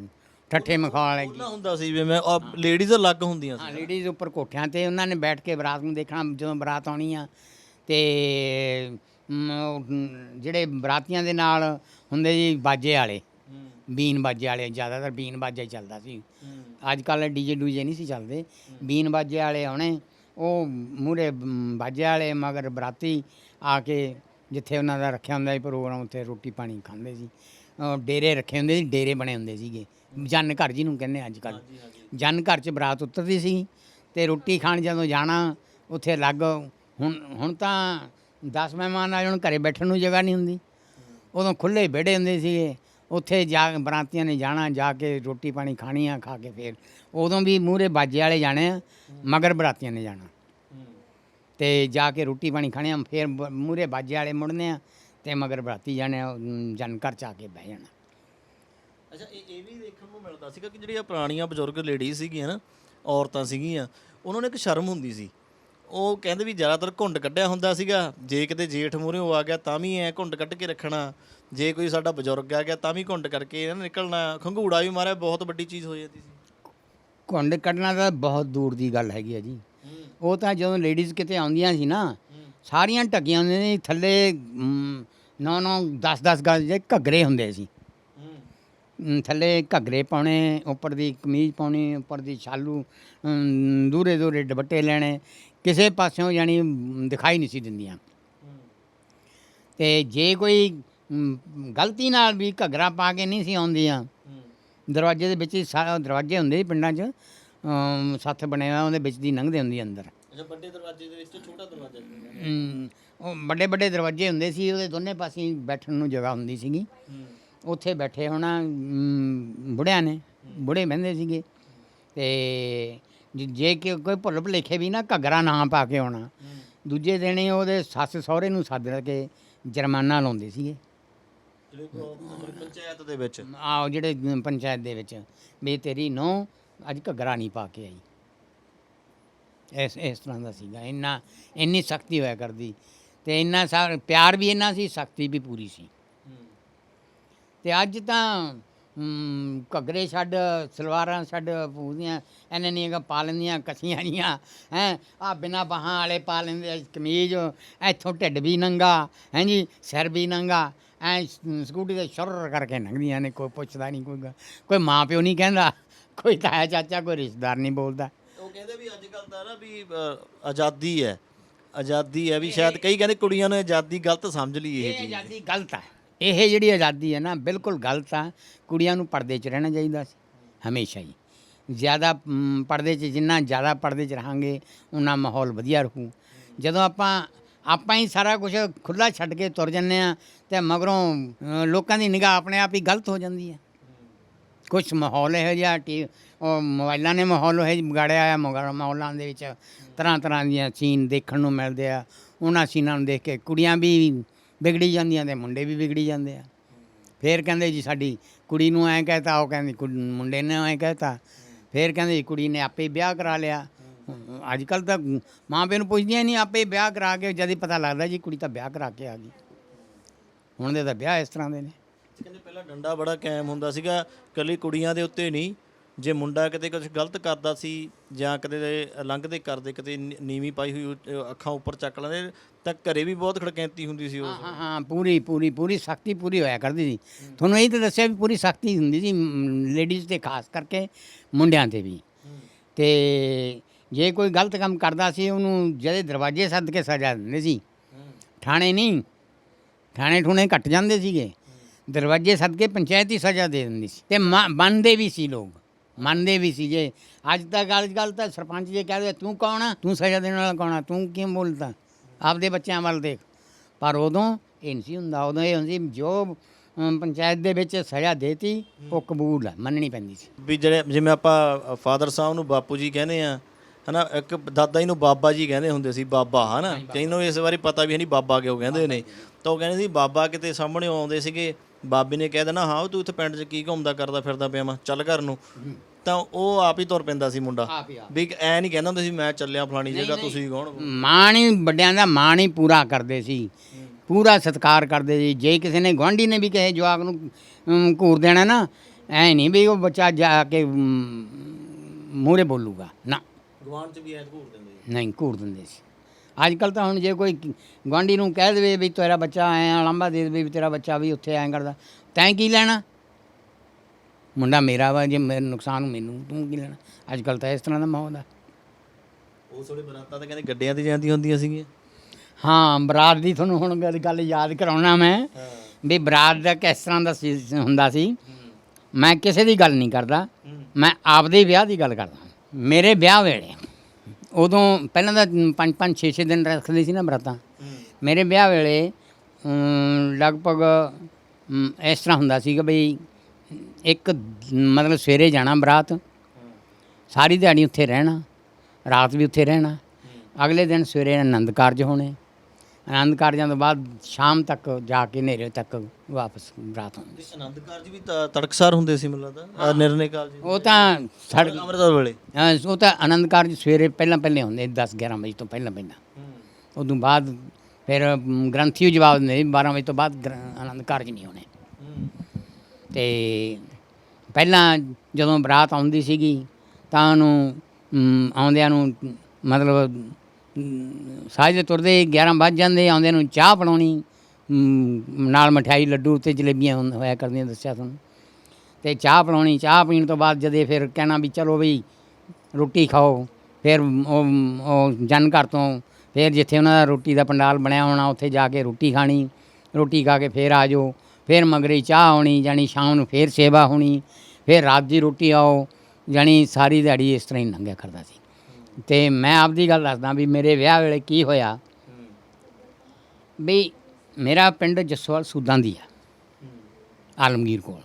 ਠੱਠੇ ਮਖਾਲ ਵਾਲੇ ਉਹਨਾਂ ਹੁੰਦਾ ਸੀ ਵੀ ਮੈਂ ਲੇਡੀਜ਼ ਅਲੱਗ ਹੁੰਦੀਆਂ ਸੀ ਹਾਂ ਲੇਡੀਜ਼ ਉੱਪਰ ਕੋਠਿਆਂ ਤੇ ਉਹਨਾਂ ਨੇ ਬੈਠ ਕੇ ਬਰਾਤ ਨੂੰ ਦੇਖਣਾ ਜਦੋਂ ਬਰਾਤ ਆਉਣੀ ਆ ਤੇ ਜਿਹੜੇ ਬਰਾਤੀਆਂ ਦੇ ਨਾਲ ਹੁੰਦੇ ਜੀ ਬਾਜੇ ਵਾਲੇ ਬੀਨ ਬਾਜੇ ਵਾਲੇ ਜ਼ਿਆਦਾਤਰ ਬੀਨ ਬਾਜਾ ਹੀ ਚੱਲਦਾ ਸੀ। ਅੱਜ ਕੱਲ ਡੀਜੇ ਡੂਜੇ ਨਹੀਂ ਸੀ ਚੱਲਦੇ। ਬੀਨ ਬਾਜੇ ਵਾਲੇ ਆਉਣੇ ਉਹ ਮੂਰੇ ਬਾਜੇ ਵਾਲੇ ਮਗਰ ਬਰਾਤੀ ਆ ਕੇ ਜਿੱਥੇ ਉਹਨਾਂ ਦਾ ਰੱਖਿਆ ਹੁੰਦਾ ਸੀ ਪ੍ਰੋਗਰਾਮ ਉੱਥੇ ਰੋਟੀ ਪਾਣੀ ਖਾਂਦੇ ਸੀ। ਡੇਰੇ ਰੱਖੇ ਹੁੰਦੇ ਸੀ ਡੇਰੇ ਬਣੇ ਹੁੰਦੇ ਸੀਗੇ। ਜਨ ਘਰ ਜਿਹਨੂੰ ਕਹਿੰਦੇ ਅੱਜ ਕੱਲ ਜਨ ਘਰ 'ਚ ਬਰਾਤ ਉਤਰਦੀ ਸੀ ਤੇ ਰੋਟੀ ਖਾਣ ਜਦੋਂ ਜਾਣਾ ਉੱਥੇ ਅਲੱਗ ਹੁਣ ਹੁਣ ਤਾਂ 10 ਮਹਿਮਾਨ ਆ ਜਾਣ ਘਰੇ ਬੈਠਣ ਨੂੰ ਜਗ੍ਹਾ ਨਹੀਂ ਹੁੰਦੀ। ਉਦੋਂ ਖੁੱਲੇ ਵਿਹੜੇ ਹੁੰਦੇ ਸੀਗੇ। ਉੱਥੇ ਜਾ ਬਰਾਤੀਆਂ ਨੇ ਜਾਣਾ ਜਾ ਕੇ ਰੋਟੀ ਪਾਣੀ ਖਾਣੀ ਆ ਖਾ ਕੇ ਫੇਰ ਉਦੋਂ ਵੀ ਮੂਹਰੇ ਬਾਜੇ ਵਾਲੇ ਜਾਣੇ ਆ ਮਗਰ ਬਰਾਤੀਆਂ ਨੇ ਜਾਣਾ। ਤੇ ਜਾ ਕੇ ਰੋਟੀ ਪਾਣੀ ਖਾਣੇ ਆ ਫੇਰ ਮੂਹਰੇ ਬਾਜੇ ਵਾਲੇ ਮੁੜਨੇ ਆ ਤੇ ਮਗਰ ਬਰਾਤੀ ਜਾਣੇ ਆ, ਜਨ ਘਰ ਚ ਆ ਕੇ ਬਹਿ ਜਾਣਾ। ਅੱਛਾ ਇਹ ਇਹ ਵੀ ਦੇਖਣ ਨੂੰ ਮਿਲਦਾ ਸੀਗਾ ਕਿ ਜਿਹੜੀਆਂ ਪੁਰਾਣੀਆਂ ਬਜ਼ੁਰਗ ਲੇਡੀਜ਼ ਸੀਗੀਆਂ ਨਾ ਔਰਤਾਂ ਸੀਗੀਆਂ ਉਹਨਾਂ ਨੂੰ ਇੱਕ ਸ਼ਰਮ ਹੁੰਦੀ ਸੀ। ਉਹ ਕਹਿੰਦੇ ਵੀ ਜ਼ਿਆਦਾਤਰ ਘੁੰਡ ਕੱਢਿਆ ਹੁੰਦਾ ਸੀਗਾ। ਜੇ ਕਿਤੇ ਜੇਠ ਮੂਹਰੇ ਆ ਗਿਆ ਤਾਂ ਵੀ ਐ ਘੁੰਡ ਕੱਢ ਕੇ ਰੱਖਣਾ। ਜੇ ਕੋਈ ਸਾਡਾ ਬਜ਼ੁਰਗ ਆ ਗਿਆ ਤਾਂ ਵੀ ਘੁੰਡ ਕਰਕੇ ਇਹਨਾਂ ਨਿਕਲਣਾ। ਖੰਗੂੜਾ ਵੀ ਮਾਰਿਆ ਬਹੁਤ ਵੱਡੀ ਚੀਜ਼ ਹੋ ਜਾਂਦੀ ਸੀ। ਘੁੰਡ ਕੱਢਣਾ ਤਾਂ ਬਹੁਤ ਦੂਰ ਦੀ ਗੱਲ ਹੈਗੀ ਆ ਜੀ। ਉਹ ਤਾਂ ਜਦੋਂ ਲੇਡੀਜ਼ ਕਿਤੇ ਆਉਂਦੀਆਂ ਸੀ ਨਾ ਸਾਰੀਆਂ ਢੱਕੀਆਂ ਹੁੰਦੀਆਂ ਸੀ ਥੱਲੇ 9 9 10 10 ਗਜ ਦੇ ਘੱਗਰੇ ਹੁੰਦੇ ਸੀ। ਥੱਲੇ ਘੱਗਰੇ ਪਾਉਣੇ ਉੱਪਰ ਦੀ ਕਮੀਜ਼ ਪਾਉਣੀ ਉੱਪਰ ਦੀ ਛਾਲੂ ਅਮ, ਦੂਰੇ ਦੂਰੇ ਦੁਪੱਟੇ ਲੈਣੇ। ਕਿਸੇ ਪਾਸਿਓਂ ਯਾਨੀ ਦਿਖਾਈ ਨਹੀਂ ਸੀ ਦਿੰਦੀਆਂ। ਤੇ ਜੇ ਕੋਈ ਗਲਤੀ ਨਾਲ ਵੀ ਘੱਗਰਾ ਪਾ ਕੇ ਨਹੀਂ ਸੀ ਆਉਂਦੀਆਂ ਦਰਵਾਜ਼ੇ ਦੇ ਵਿੱਚ ਹੀ ਸਾ- ਦਰਵਾਜ਼ੇ ਹੁੰਦੇ ਸੀ ਪਿੰਡਾਂ 'ਚ ਅਮ, ਸੱਥ ਬਣਿਆ ਉਹਦੇ ਵਿੱਚ ਦੀ ਲੰਘਦੇ ਹੁੰਦੀ ਅੰਦਰ। ਅੱਛਾ ਵੱਡੇ ਦਰਵਾਜ਼ੇ ਦੇ ਵਿੱਚ ਛੋਟਾ ਦਰਵਾਜ਼ਾ ਅਮ, ਉਹ ਵੱਡੇ ਵੱਡੇ ਦਰਵਾਜ਼ੇ ਹੁੰਦੇ ਸੀ ਉਹਦੇ ਦੋਨੇ ਪਾਸੇ ਬੈਠਣ ਨੂੰ ਜਗ੍ਹਾ ਹੁੰਦੀ ਸੀਗੀ। ਉੱਥੇ ਬੈਠੇ ਹੋਣਾ ਅਮ, ਬੁੜਿਆਂ ਨੇ ਬੁੜੇ ਬਹਿੰਦੇ ਸੀਗੇ। ਤੇ ਜੇ- ਕਿ ਕੋਈ ਭੁੱਲ ਭੁਲੇਖੇ ਵੀ ਨਾ ਘੱਗਰਾ ਨਾ ਪਾ ਕੇ ਆਉਣਾ। ਦੂਜੇ ਦਿਨ ਹੀ ਉਹਦੇ ਸੱਸ ਸਹੁਰੇ ਨੂੰ ਸੱਦ ਕੇ ਜੁਰਮਾਨਾ ਲਾਉਂਦੇ ਸੀਗੇ। ਪੰਚਾਇਤ ਦੇ ਵਿੱਚ? ਆਹ ਜਿਹੜੇ ਪੰਚਾਇਤ ਦੇ ਵਿੱਚ। ਵੀ ਤੇਰੀ ਨੋ ਅੱਜ ਘੱਗਰਾ ਨਹੀਂ ਪਾ ਕੇ ਆਈ। ਇਸ ਇਸ ਤਰ੍ਹਾਂ ਦਾ ਸੀਗਾ। ਇੰਨਾ ਇੰਨੀ ਸਖਤੀ ਹੋਇਆ ਕਰਦੀ। ਤੇ ਇੰਨਾ ਪਿਆਰ ਵੀ ਇੰਨਾ ਸੀ ਸਖਤੀ ਵੀ ਪੂਰੀ ਸੀ। ਤੇ ਅੱਜ ਤਾਂ ਘੱਗਰੇ ਛੱਡ ਸਲਵਾਰਾਂ ਛੱਡ ਪੂਰੀਆਂ ਇਹਨਾਂ ਨੀਆਂ ਪਾ ਲੈਂਦੀਆਂ ਕਸੀਆਂ ਜੀਆਂ ਹੈ। ਆ ਬਿਨਾ ਬਾਹਾਂ ਵਾਲੇ ਪਾ ਲੈਂਦੇ ਕਮੀਜ਼ ਇੱਥੋਂ ਢਿੱਡ ਵੀ ਨੰਗਾ ਹੈ ਜੀ ਸਿਰ ਵੀ ਨੰਗਾ ਐ ਸਕੂਟੀ ਤੇ ਸ਼ੁਰ ਕਰਕੇ ਲੰਘਦੀਆਂ ਨੇ ਕੋਈ ਪੁੱਛਦਾ ਨਹੀਂ ਕੋਈ ਕੋਈ ਮਾਂ ਪਿਓ ਨਹੀਂ ਕਹਿੰਦਾ ਕੋਈ ਤਾਇਆ ਚਾਚਾ ਕੋਈ ਰਿਸ਼ਤੇਦਾਰ ਨਹੀਂ ਬੋਲਦਾ। ਉਹ ਕਹਿੰਦੇ ਵੀ ਅੱਜ ਕੱਲ ਤਾਂ ਨਾ ਵੀ ਆਜ਼ਾਦੀ ਹੈ ਆਜ਼ਾਦੀ ਹੈ ਵੀ ਸ਼ਾਇਦ ਕਈ ਕਹਿੰਦੇ ਕੁੜੀਆਂ ਨੇ ਆਜ਼ਾਦੀ ਗਲਤ ਸਮਝ ਲਈ ਇਹ ਇਹ ਚੀਜ਼। ਆਜ਼ਾਦੀ ਗਲਤ ਹੈ। ਇਹ ਜਿਹੜੀ ਆਜ਼ਾਦੀ ਹੈ ਨਾ, ਬਿਲਕੁਲ ਗਲਤ ਆ। ਕੁੜੀਆਂ ਨੂੰ ਪਰਦੇ 'ਚ ਰਹਿਣਾ ਚਾਹੀਦਾ ਸੀ, ਹਮੇਸ਼ਾ ਹੀ। ਜ਼ਿਆਦਾ ਪਰਦੇ 'ਚ, ਜਿੰਨਾ ਜ਼ਿਆਦਾ ਪਰਦੇ 'ਚ ਰਹਾਂਗੇ ਉਨਾ ਮਾਹੌਲ ਵਧੀਆ ਰਹੂ। ਜਦੋਂ ਆਪਾਂ ਆਪਾਂ ਹੀ ਸਾਰਾ ਕੁਝ ਖੁੱਲਾ ਛੱਡ ਕੇ ਤੁਰ ਜੰਨੇ ਆ ਤੇ ਮਗਰੋਂ ਲੋਕਾਂ ਦੀ ਨਿਗਾਹ ਆਪਣੇ ਆਪ ਹੀ ਗਲਤ ਹੋ ਜਾਂਦੀ ਹੈ। ਕੁਝ ਮਾਹੌਲ ਇਹੋ ਜਿਹਾ, ਟੀ, ਉਹ ਮੋਬਾਈਲਾਂ ਨੇ ਮਾਹੌਲ ਇਹ ਵਿਗਾੜਿਆ ਆ ਮੋਗਾ- ਮਾਹੌਲਾਂ ਦੇ ਵਿੱਚ ਤਰ੍ਹਾਂ ਤਰ੍ਹਾਂ ਦੀਆਂ ਸੀਨ ਦੇਖਣ ਨੂੰ ਮਿਲਦੇ ਆ। ਉਹਨਾਂ ਸੀਨਾਂ ਨੂੰ ਦੇਖ ਕੇ ਕੁੜੀਆਂ ਵੀ ਵਿਗੜੀ ਜਾਂਦੀਆਂ ਤੇ ਮੁੰਡੇ ਵੀ ਵਿਗੜੀ ਜਾਂਦੇ ਆ। ਫੇਰ ਕਹਿੰਦੇ ਜੀ ਸਾਡੀ ਕੁੜੀ ਨੂੰ ਐਂ ਕਹਿਤਾ, ਉਹ ਕਹਿੰਦੀ ਕੁੜੀ- ਮੁੰਡੇ ਨੇ ਐਂ ਕਹਿਤਾ। ਫੇਰ ਕਹਿੰਦੇ ਜੀ ਕੁੜੀ ਨੇ ਆਪੇ ਵਿਆਹ ਕਰਾ ਲਿਆ। ਅੱਜ ਕੱਲ ਤਾਂ ਮਾਂ ਪਿਓ ਨੂੰ ਪੁੱਛਦੀਆਂ ਹੀ ਨਹੀਂ ਆਪੇ ਵਿਆਹ ਕਰਾ ਕੇ ਜਦ ਹੀ ਪਤਾ ਲੱਗਦਾ ਜੀ ਕੁੜੀ ਤਾਂ ਵਿਆਹ ਕਰਾ ਕੇ ਆ ਗਈ। ਹੁਣ ਦੇ ਤਾਂ ਵਿਆਹ ਇਸ ਤਰ੍ਹਾਂ ਦੇ ਨੇ। ਕਹਿੰਦੇ ਪਹਿਲਾਂ ਡੰਡਾ ਬੜਾ ਕਾਇਮ ਹੁੰਦਾ ਸੀਗਾ, ਕੱਲੀ ਕੁੜੀਆਂ ਦੇ ਉੱਤੇ ਨਹੀਂ। ਜੇ ਮੁੰਡਾ ਕਿਤੇ ਕੁਝ ਗਲਤ ਕਰਦਾ ਸੀ ਜਾਂ ਕਿਤੇ ਲੰਘਦੇ ਕਰਦੇ ਕਿਤੇ ਨੀਵੀਂ ਪਾਈ ਹੋਈ ਅੱਖਾਂ ਉੱਪਰ ਚੱਕ ਲੈਂਦੇ ਤਾਂ ਘਰੇ ਵੀ ਬਹੁਤ ਖੜਕੈਂਤੀ ਹੁੰਦੀ ਸੀ ਹਾਂ ਉਸ ਹਾਂ ਹਾਂ ਪੂਰੀ ਪੂਰੀ ਪੂਰੀ ਸਖਤੀ ਪੂਰੀ ਹੋਇਆ ਕਰਦੀ ਸੀ। ਤੁਹਾਨੂੰ ਇਹ ਤਾਂ ਦੱਸਿਆ ਵੀ ਪੂਰੀ ਸਖਤੀ ਹੁੰਦੀ ਸੀ ਲੇਡੀਜ਼ ਤੇ ਖਾਸ ਕਰਕੇ ਮੁੰਡਿਆਂ ਤੇ ਵੀ। ਤੇ ਜੇ ਕੋਈ ਗਲਤ ਕੰਮ ਕਰਦਾ ਸੀ ਉਹਨੂੰ ਜਦੇ ਦਰਵਾਜ਼ੇ ਸੱਦ ਕੇ ਸਜ਼ਾ ਦਿੰਦੇ ਸੀ। ਥਾਣੇ ਨਹੀਂ ਥਾਣੇ ਠੂਣੇ ਕੱਟ ਜਾਂਦੇ ਸੀਗੇ। ਦਰਵਾਜ਼ੇ ਸੱਦ ਕੇ ਪੰਚਾਇਤੀ ਸਜ਼ਾ ਦੇ ਦਿੰਦੀ ਸੀ। ਤੇ ਮੰਨਦੇ ਵੀ ਸੀ ਲੋਕ। ਮੰਨਦੇ ਵੀ ਸੀ ਜੇ। ਅੱਜ ਤੱਕ ਅੱਜ ਕੱਲ ਤਾਂ ਸਰਪੰਚ ਜੇ ਕਹਦੇ ਤੂੰ ਕੌਣ ਆ? ਤੂੰ ਸਜ਼ਾ ਦੇਣ ਵਾਲਾ ਕੌਣ ਆ? ਤੂੰ ਕਿਉਂ ਬੋਲਦਾ ਆਪਦੇ ਬੱਚਿਆਂ ਵੱਲ ਦੇਖ। ਪਰ ਉਦੋਂ ਇਹ ਨਹੀਂ ਸੀ ਹੁੰਦਾ। ਉਦੋਂ ਇਹ ਹੁੰਦੀ ਜੋ ਪੰਚਾਇਤ ਦੇ ਵਿੱਚ ਸਜ਼ਾ ਦੇਤੀ ਉਹ ਕਬੂਲ ਆ ਮੰਨਣੀ ਪੈਂਦੀ ਸੀ। ਵੀ ਜਿਹੜੇ ਜਿਵੇਂ ਆਪਾਂ ਫਾਦਰ ਸਾਹਿਬ ਨੂੰ ਬਾਪੂ ਜੀ ਕਹਿੰਦੇ ਆ ਹਨਾ ਇੱਕ ਦਾਦਾ ਜੀ ਨੂੰ ਬਾਬਾ ਜੀ ਕਹਿੰਦੇ ਹੁੰਦੇ ਸੀ ਬਾਬਾ ਹਨਾ। ਕਈ ਨੂੰ ਇਸ ਬਾਰੇ ਪਤਾ ਵੀ ਨਹੀਂ ਬਾਬਾ ਕਿਉਂ ਕਹਿੰਦੇ ਨੇ। ਤਾਂ ਉਹ ਕਹਿੰਦੇ ਸੀ ਬਾਬਾ ਕਿਤੇ ਸਾਹਮਣੇ ਆਉਂਦੇ ਸੀਗੇ ਬਾਬੇ ਨੇ ਕਹਿ ਦੇਣਾ ਹਾਂ ਤੂੰ ਇੱਥੇ ਪਿੰਡ 'ਚ ਕੀ ਘੁੰਮਦਾ ਕਰਦਾ ਫਿਰਦਾ ਪਿਆ ਮੈਂ ਚੱਲ ਘਰ ਨੂੰ। ਤਾਂ ਉਹ ਆਪ ਹੀ ਤੁਰ ਪੈਂਦਾ ਸੀ ਮੁੰਡਾ। ਆਪ ਹੀ ਵੀ ਐ ਨਹੀਂ ਕਹਿੰਦਾ ਹੁੰਦਾ ਸੀ ਮੈਂ ਚੱਲਿਆ ਫਲਾਣੀ ਜਗ੍ਹਾ ਤੁਸੀਂ ਕੌਣ? ਮਾਣ ਹੀ ਵੱਡਿਆਂ ਦਾ ਮਾਣ ਹੀ ਪੂਰਾ ਕਰਦੇ ਸੀ। ਪੂਰਾ ਸਤਿਕਾਰ ਕਰਦੇ ਸੀ। ਜੇ ਕਿਸੇ ਨੇ ਗੁਆਂਢੀ ਨੇ ਵੀ ਕਹੇ ਜਵਾਕ ਨੂੰ ਅਮ, ਘੂਰ ਦੇਣਾ ਨਾ ਐ ਨਹੀਂ ਵੀ ਉਹ ਬੱਚਾ ਜਾ ਕੇ ਮੂਹਰੇ ਬੋਲੂਗਾ। ਨਾ। ਗਵਾਂਢ 'ਚ ਵੀ ਐ ਘੂਰ ਦਿੰਦੇ। ਨਹੀਂ ਘੂਰ ਦਿੰਦੇ ਸੀ। ਅੱਜ ਕੱਲ ਤਾਂ ਹੁਣ ਜੇ ਕੋਈ ਗੁਆਂਢੀ ਨੂੰ ਕਹਿ ਦੇਵੇ ਵੀ ਤੇਰਾ ਬੱਚਾ ਐ ਲਾਂਬਾ ਦੇ ਦੇਵੇ ਵੀ ਤੇਰਾ ਬੱਚਾ ਵੀ ਉੱਥੇ ਐਂ ਕਰਦਾ ਤੈਂ ਕੀ ਲੈਣਾ? ਮੁੰਡਾ ਮੇਰਾ ਵਾ ਜੇ ਮੇਰੇ ਨੁਕਸਾਨ ਮੈਨੂੰ ਤੂੰ ਕੀ ਲੈਣਾ? ਅੱਜ ਕੱਲ ਤਾਂ ਇਸ ਤਰ੍ਹਾਂ ਦਾ ਮਾਹੌਲ ਆ। ਉਸ ਵੇਲੇ ਬਰਾਤਾਂ ਤਾਂ ਕਹਿੰਦੇ ਗੱਡਿਆਂ ਤੇ ਜਾਂਦੀਆਂ ਹੁੰਦੀਆਂ ਸੀਗੀਆਂ। ਹਾਂ ਬਰਾਤ ਦੀ ਤੁਹਾਨੂੰ ਹੁਣ ਗੱਲ- ਯਾਦ ਕਰਾਉਣਾ ਮੈਂ ਵੀ ਬਰਾਤ ਦਾ ਕਿਸ ਤਰ੍ਹਾਂ ਦਾ ਸੀ ਹੁੰਦਾ ਸੀ। ਮੈਂ ਕਿਸੇ ਦੀ ਗੱਲ ਨਹੀਂ ਕਰਦਾ ਮੈਂ ਆਪਦੇ ਵਿਆਹ ਦੀ ਗੱਲ ਕਰਦਾ। ਮੇਰੇ ਵਿਆਹ ਵੇਲੇ ਉਦੋਂ ਪਹਿਲਾਂ ਤਾਂ ਪੰਜ ਪੰਜ 6 6 ਦਿਨ ਰੱਖਦੇ ਸੀ ਨਾ ਬਰਾਤਾਂ। ਮੇਰੇ ਵਿਆਹ ਵੇਲੇ ਅਮ, ਲਗਭਗ ਅਮ, ਇਸ ਤਰ੍ਹਾਂ ਹੁੰਦਾ ਸੀ ਕਿ ਬਈ ਇੱਕ ਮਤਲਬ ਸਵੇਰੇ ਜਾਣਾ ਬਰਾਤ ਸਾਰੀ ਦਿਹਾੜੀ ਉੱਥੇ ਰਹਿਣਾ ਰਾਤ ਵੀ ਉੱਥੇ ਰਹਿਣਾ ਅਗਲੇ ਦਿਨ ਸਵੇਰੇ ਆਨੰਦ ਕਾਰਜ ਹੋਣੇ। ਆਨੰਦ ਕਾਰਜਾਂ ਤੋਂ ਬਾਅਦ ਸ਼ਾਮ ਤੱਕ ਜਾ ਕੇ ਹਨੇਰੇ ਤੱਕ ਵਾਪਸ ਬਰਾਤ ਹੋਣੀ ਤੇ ਆਨੰਦ ਕਾਰਜ ਵੀ ਤਾਂ ਤੜਕਸਾਰ ਹੁੰਦੇ ਸੀ ਮੈਨੂੰ ਲੱਗਦਾ ਨਿਰਣੇ ਕਾਲਜ ਉਹ ਤਾਂ ਸੜ ਅੰਮ੍ਰਿਤਸਰ ਵੇਲੇ। ਉਹ ਤਾਂ ਆਨੰਦ ਕਾਰਜ ਸਵੇਰੇ ਪਹਿਲਾਂ ਪਹਿਲੇ ਹੁੰਦੇ 10 11 ਵਜੇ ਤੋਂ ਪਹਿਲਾਂ ਪਹਿਲਾਂ। ਉਦੋਂ ਬਾਅਦ ਫਿਰ ਅਮ, ਗ੍ਰੰਥੀ ਜਵਾਬ ਦਿੰਦੇ ਸੀ, 12 ਵਜੇ ਤੋਂ ਬਾਅਦ ਗ੍ਰ- ਆਨੰਦ ਕਾਰਜ ਨਹੀਂ ਹੋਣੇ। ਤੇ ਪਹਿਲਾਂ ਜਦੋਂ ਬਰਾਤ ਆਉਂਦੀ ਸੀਗੀ ਤਾਂ ਉਹਨੂੰ ਆਉਂਦਿਆਂ ਨੂੰ ਮਤਲਬ ਅਮ, ਸਾਜੇ ਤੁਰਦੇ 11 ਵੱਜ ਜਾਂਦੇ ਆਉਂਦੇ ਨੂੰ ਚਾਹ ਬਣਾਉਣੀ ਨਾਲ ਮਠਿਆਈ ਲੱਡੂ ਤੇ ਜਲੇਬੀਆਂ ਹੋਇਆ ਕਰਦੀਆਂ ਦੱਸਿਆ ਤੁਹਾਨੂੰ। ਤੇ ਚਾਹ ਬਣਾਉਣੀ ਚਾਹ ਪੀਣ ਤੋਂ ਬਾਅਦ ਜਦੇ ਫਿਰ ਕਹਿਣਾ ਵੀ ਚਲੋ ਵੀ ਰੋਟੀ ਖਾਓ ਫਿਰ ਉਹ ਜਨ ਘਰ ਤੋਂ ਫਿਰ ਜਿੱਥੇ ਉਹਨਾਂ ਦਾ ਰੋਟੀ ਦਾ ਪੰਡਾਲ ਬਣਿਆ ਹੋਣਾ ਉੱਥੇ ਜਾ ਕੇ ਰੋਟੀ ਖਾਣੀ ਰੋਟੀ ਖਾ ਕੇ ਫਿਰ ਆ ਜਾਓ ਫਿਰ ਮਗਰੇ ਚਾਹ ਆਉਣੀ ਜਾਣੀ ਸ਼ਾਮ ਨੂੰ ਫਿਰ ਸੇਵਾ ਹੋਣੀ ਫਿਰ ਰਾਤ ਦੀ ਰੋਟੀ ਆਓ ਜਾਣੀ ਸਾਰੀ ਦਿਹਾੜੀ ਇਸ ਤਰ੍ਹਾਂ ਹੀ ਲੰਘਿਆ ਕਰਦਾ ਸੀ। ਤੇ ਮੈਂ ਆਪਦੀ ਗੱਲ ਦੱਸਦਾ ਵੀ ਮੇਰੇ ਵਿਆਹ ਵੇਲੇ ਕੀ ਹੋਇਆ? ਵੀ ਮੇਰਾ ਪਿੰਡ ਜਸਵਾਲ ਸੂਦਾਂ ਦੀ ਆ, ਆਲਮਗੀਰ ਕੋਲ।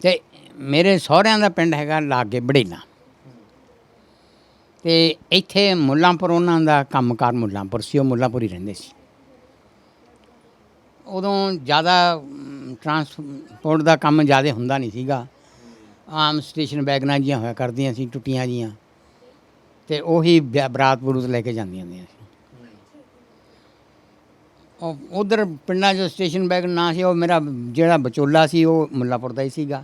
ਤੇ ਮੇਰੇ ਸਹੁਰਿਆਂ ਦਾ ਪਿੰਡ ਹੈਗਾ ਲਾਗੇ ਬੜੇਲਾ। ਤੇ ਇੱਥੇ ਮੁੱਲਾਂਪੁਰ, ਉਹਨਾਂ ਦਾ ਕੰਮਕਾਰ ਮੁੱਲਾਂਪੁਰ ਸੀ, ਉਹ ਮੁੱਲਾਂਪੁਰ ਹੀ ਰਹਿੰਦੇ ਸੀ। ਉਦੋਂ ਜ਼ਿਆਦਾ ਟਰਾਂਸਪੋਰਟ ਦਾ ਕੰਮ ਜ਼ਿਆਦਾ ਹੁੰਦਾ ਨਹੀਂ ਸੀਗਾ। ਆਮ ਸਟੇਸ਼ਨ ਬੈਗਨਾਂ ਜੀਆਂ ਹੋਇਆ ਕਰਦੀਆਂ ਸੀ, ਟੁੱਟੀਆਂ ਜੀਆਂ ਤੇ ਉਹੀ ਬਿਆ ਬਰਾਤ ਬਰੂਤ ਲੈ ਕੇ ਜਾਂਦੀਆਂ ਹੁੰਦੀਆਂ ਸੀ। ਉਹ ਉਧਰ ਪਿੰਡਾਂ 'ਚ ਸਟੇਸ਼ਨ ਬੈਗ ਨਾ ਸੀ ਉਹ ਮੇਰਾ ਜਿਹੜਾ ਵਿਚੋਲਾ ਸੀ ਉਹ ਮੁੱਲਾਪੁਰ ਦਾ ਹੀ ਸੀਗਾ।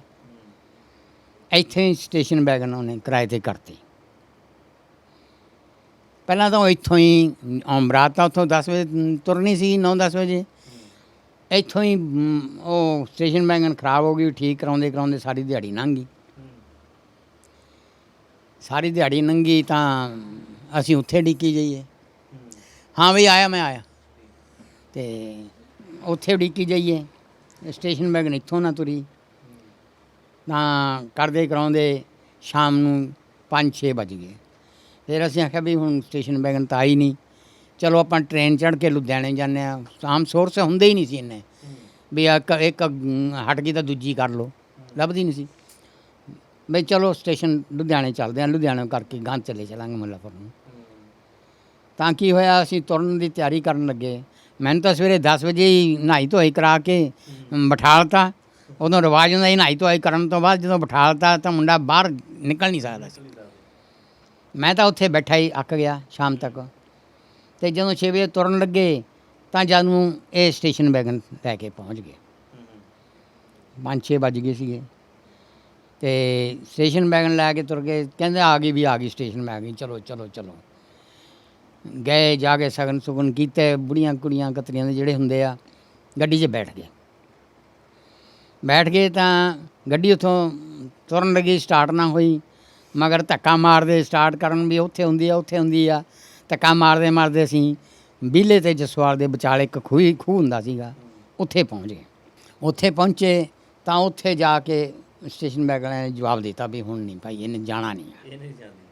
ਇੱਥੇ ਹੀ ਸਟੇਸ਼ਨ ਬੈਗਨ ਉਹਨੇ ਕਿਰਾਏ ਤੇ ਕਰਤੀ। ਪਹਿਲਾਂ ਤਾਂ ਉਹ ਇੱਥੋਂ ਹੀ ਆਮ ਬਰਾਤ ਤਾਂ ਉੱਥੋਂ 10 ਵਜੇ ਤੁਰਨੀ ਸੀ 9-10 ਵਜੇ। ਇੱਥੋਂ ਹੀ ਮ, ਉਹ ਸਟੇਸ਼ਨ ਬੈਗਨ ਖਰਾਬ ਹੋ ਗਈ ਠੀਕ ਕਰਾਉਂਦੇ ਕਰਾਉਂਦੇ ਸਾਰੀ ਦਿਹਾੜੀ ਲੰਘ ਗਈ। ਸਾਰੀ ਦਿਹਾੜੀ ਲੰਘੀ ਤਾਂ ਅਸੀਂ ਉੱਥੇ ਡਿੱਕੀ ਜਾਈਏ। ਹਾਂ ਬਈ ਆਇਆ ਮੈਂ ਆਇਆ। ਤੇ ਉੱਥੇ ਉਡੀਕੀ ਜਾਈਏ। ਸਟੇਸ਼ਨ ਬੈਗਨ ਇੱਥੋਂ ਨਾ ਤੁਰੀ। ਤਾਂ ਕਰਦੇ ਕਰਾਉਂਦੇ ਸ਼ਾਮ ਨੂੰ 5-6 ਵੱਜ ਗਏ। ਫਿਰ ਅਸੀਂ ਆਖਿਆ ਵੀ ਹੁਣ ਸਟੇਸ਼ਨ ਵੈਗਨ ਤਾਂ ਆਈ ਨਹੀਂ। ਚਲੋ ਆਪਾਂ ਟ੍ਰੇਨ ਚੜ੍ਹ ਕੇ ਲੁਧਿਆਣੇ ਜਾਂਦੇ ਆ ਆਮ ਸੋਰਸ ਹੁੰਦੇ ਹੀ ਨਹੀਂ ਸੀ ਇੰਨੇ। ਵੀ ਇੱਕ ਹਟ ਗਈ ਤਾਂ ਦੂਜੀ ਕਰ ਲਓ। ਲੱਭਦੀ ਨਹੀਂ ਸੀ। ਬਈ ਚਲੋ ਸਟੇਸ਼ਨ ਲੁਧਿਆਣੇ ਚੱਲਦੇ ਆ ਲੁਧਿਆਣੇ ਕਰਕੇ ਗਾਂ ਚੱਲੇ ਚਲਾਂਗੇ ਮੁੱਲਾਪੁਰ ਨੂੰ। ਤਾਂ ਕੀ ਹੋਇਆ ਅਸੀਂ ਤੁਰਨ ਦੀ ਤਿਆਰੀ ਕਰਨ ਲੱਗੇ। ਮੈਨੂੰ ਤਾਂ ਸਵੇਰੇ 10 ਵਜੇ ਹੀ ਨਹਾਈ ਧੋਈ ਕਰਾ ਕੇ ਅਮ, ਬਿਠਾਲਤਾ ਉਦੋਂ ਰਿਵਾਜ ਹੁੰਦਾ ਸੀ ਨਹਾਈ ਧੋਈ ਕਰਨ ਤੋਂ ਬਾਅਦ ਜਦੋਂ ਬਿਠਾਲਤਾ ਤਾਂ ਮੁੰਡਾ ਬਾਹਰ ਨਿਕਲ ਨਹੀਂ ਸਕਦਾ ਸੀ। ਮੈਂ ਤਾਂ ਉੱਥੇ ਬੈਠਾ ਹੀ ਅੱਕ ਗਿਆ ਸ਼ਾਮ ਤੱਕ। ਤੇ ਜਦੋਂ 6 ਵਜੇ ਤੁਰਨ ਲੱਗੇ ਤਾਂ ਜਦ ਨੂੰ ਇਹ ਸਟੇਸ਼ਨ ਵੈਗਨ ਲੈ ਕੇ ਪਹੁੰਚ ਗਏ। ਪੰਜ ਛੇ ਵੱਜ ਗਏ ਸੀਗੇ। ਤੇ ਸਟੇਸ਼ਨ ਵੈਗਨ ਲੈ ਕੇ ਤੁਰ ਗਏ। ਕਹਿੰਦੇ ਆ ਗਈ ਵੀ ਆ ਗਈ ਸਟੇਸ਼ਨ, ਮੈਂ ਚਲੋ ਚਲੋ ਚਲੋ। ਗਏ, ਜਾ ਕੇ ਸਗਨ ਸੁਗਨ ਕੀਤੇ, ਬੁੜੀਆਂ ਕੁੜੀਆਂ ਕਤਰੀਆਂ ਦੇ ਜਿਹੜੇ ਹੁੰਦੇ ਆ, ਗੱਡੀ 'ਚ ਬੈਠ ਗਏ। ਬੈਠ ਗਏ ਤਾਂ ਗੱਡੀ ਉਥੋਂ ਤੁਰਨ ਲੱਗੀ, ਸਟਾਰਟ ਨਾ ਹੋਈ। ਮਗਰ ਧੱਕਾ ਮਾਰਦੇ, ਸਟਾਰਟ ਕਰਨ ਵੀ ਉੱਥੇ ਹੁੰਦੀ ਆ, ਉੱਥੇ ਹੁੰਦੀ ਆ। ਧੱਕਾ ਮਾਰਦੇ ਮਾਰਦੇ ਅਸੀਂ ਬੀਲੇ ਤੇ ਜਸਵਾਲ ਦੇ ਵਿਚਾਲੇ ਇੱਕ ਖੂਹ ਖੂਹ ਹੁੰਦਾ ਸੀਗਾ, ਉੱਥੇ ਪਹੁੰਚ ਗਏ। ਉੱਥੇ ਪਹੁੰਚੇ ਤਾਂ ਉੱਥੇ ਜਾ ਕੇ ਸਟੇਸ਼ਨ ਬੈਗਲ ਨੇ ਜਵਾਬ ਦਿੱਤਾ ਵੀ ਹੁਣ ਨਹੀਂ ਭਾਈ ਇਹਨੇ ਜਾਣਾ ਨਹੀਂ ਇਹ ਨਹੀਂ ਜਾਂਦੀ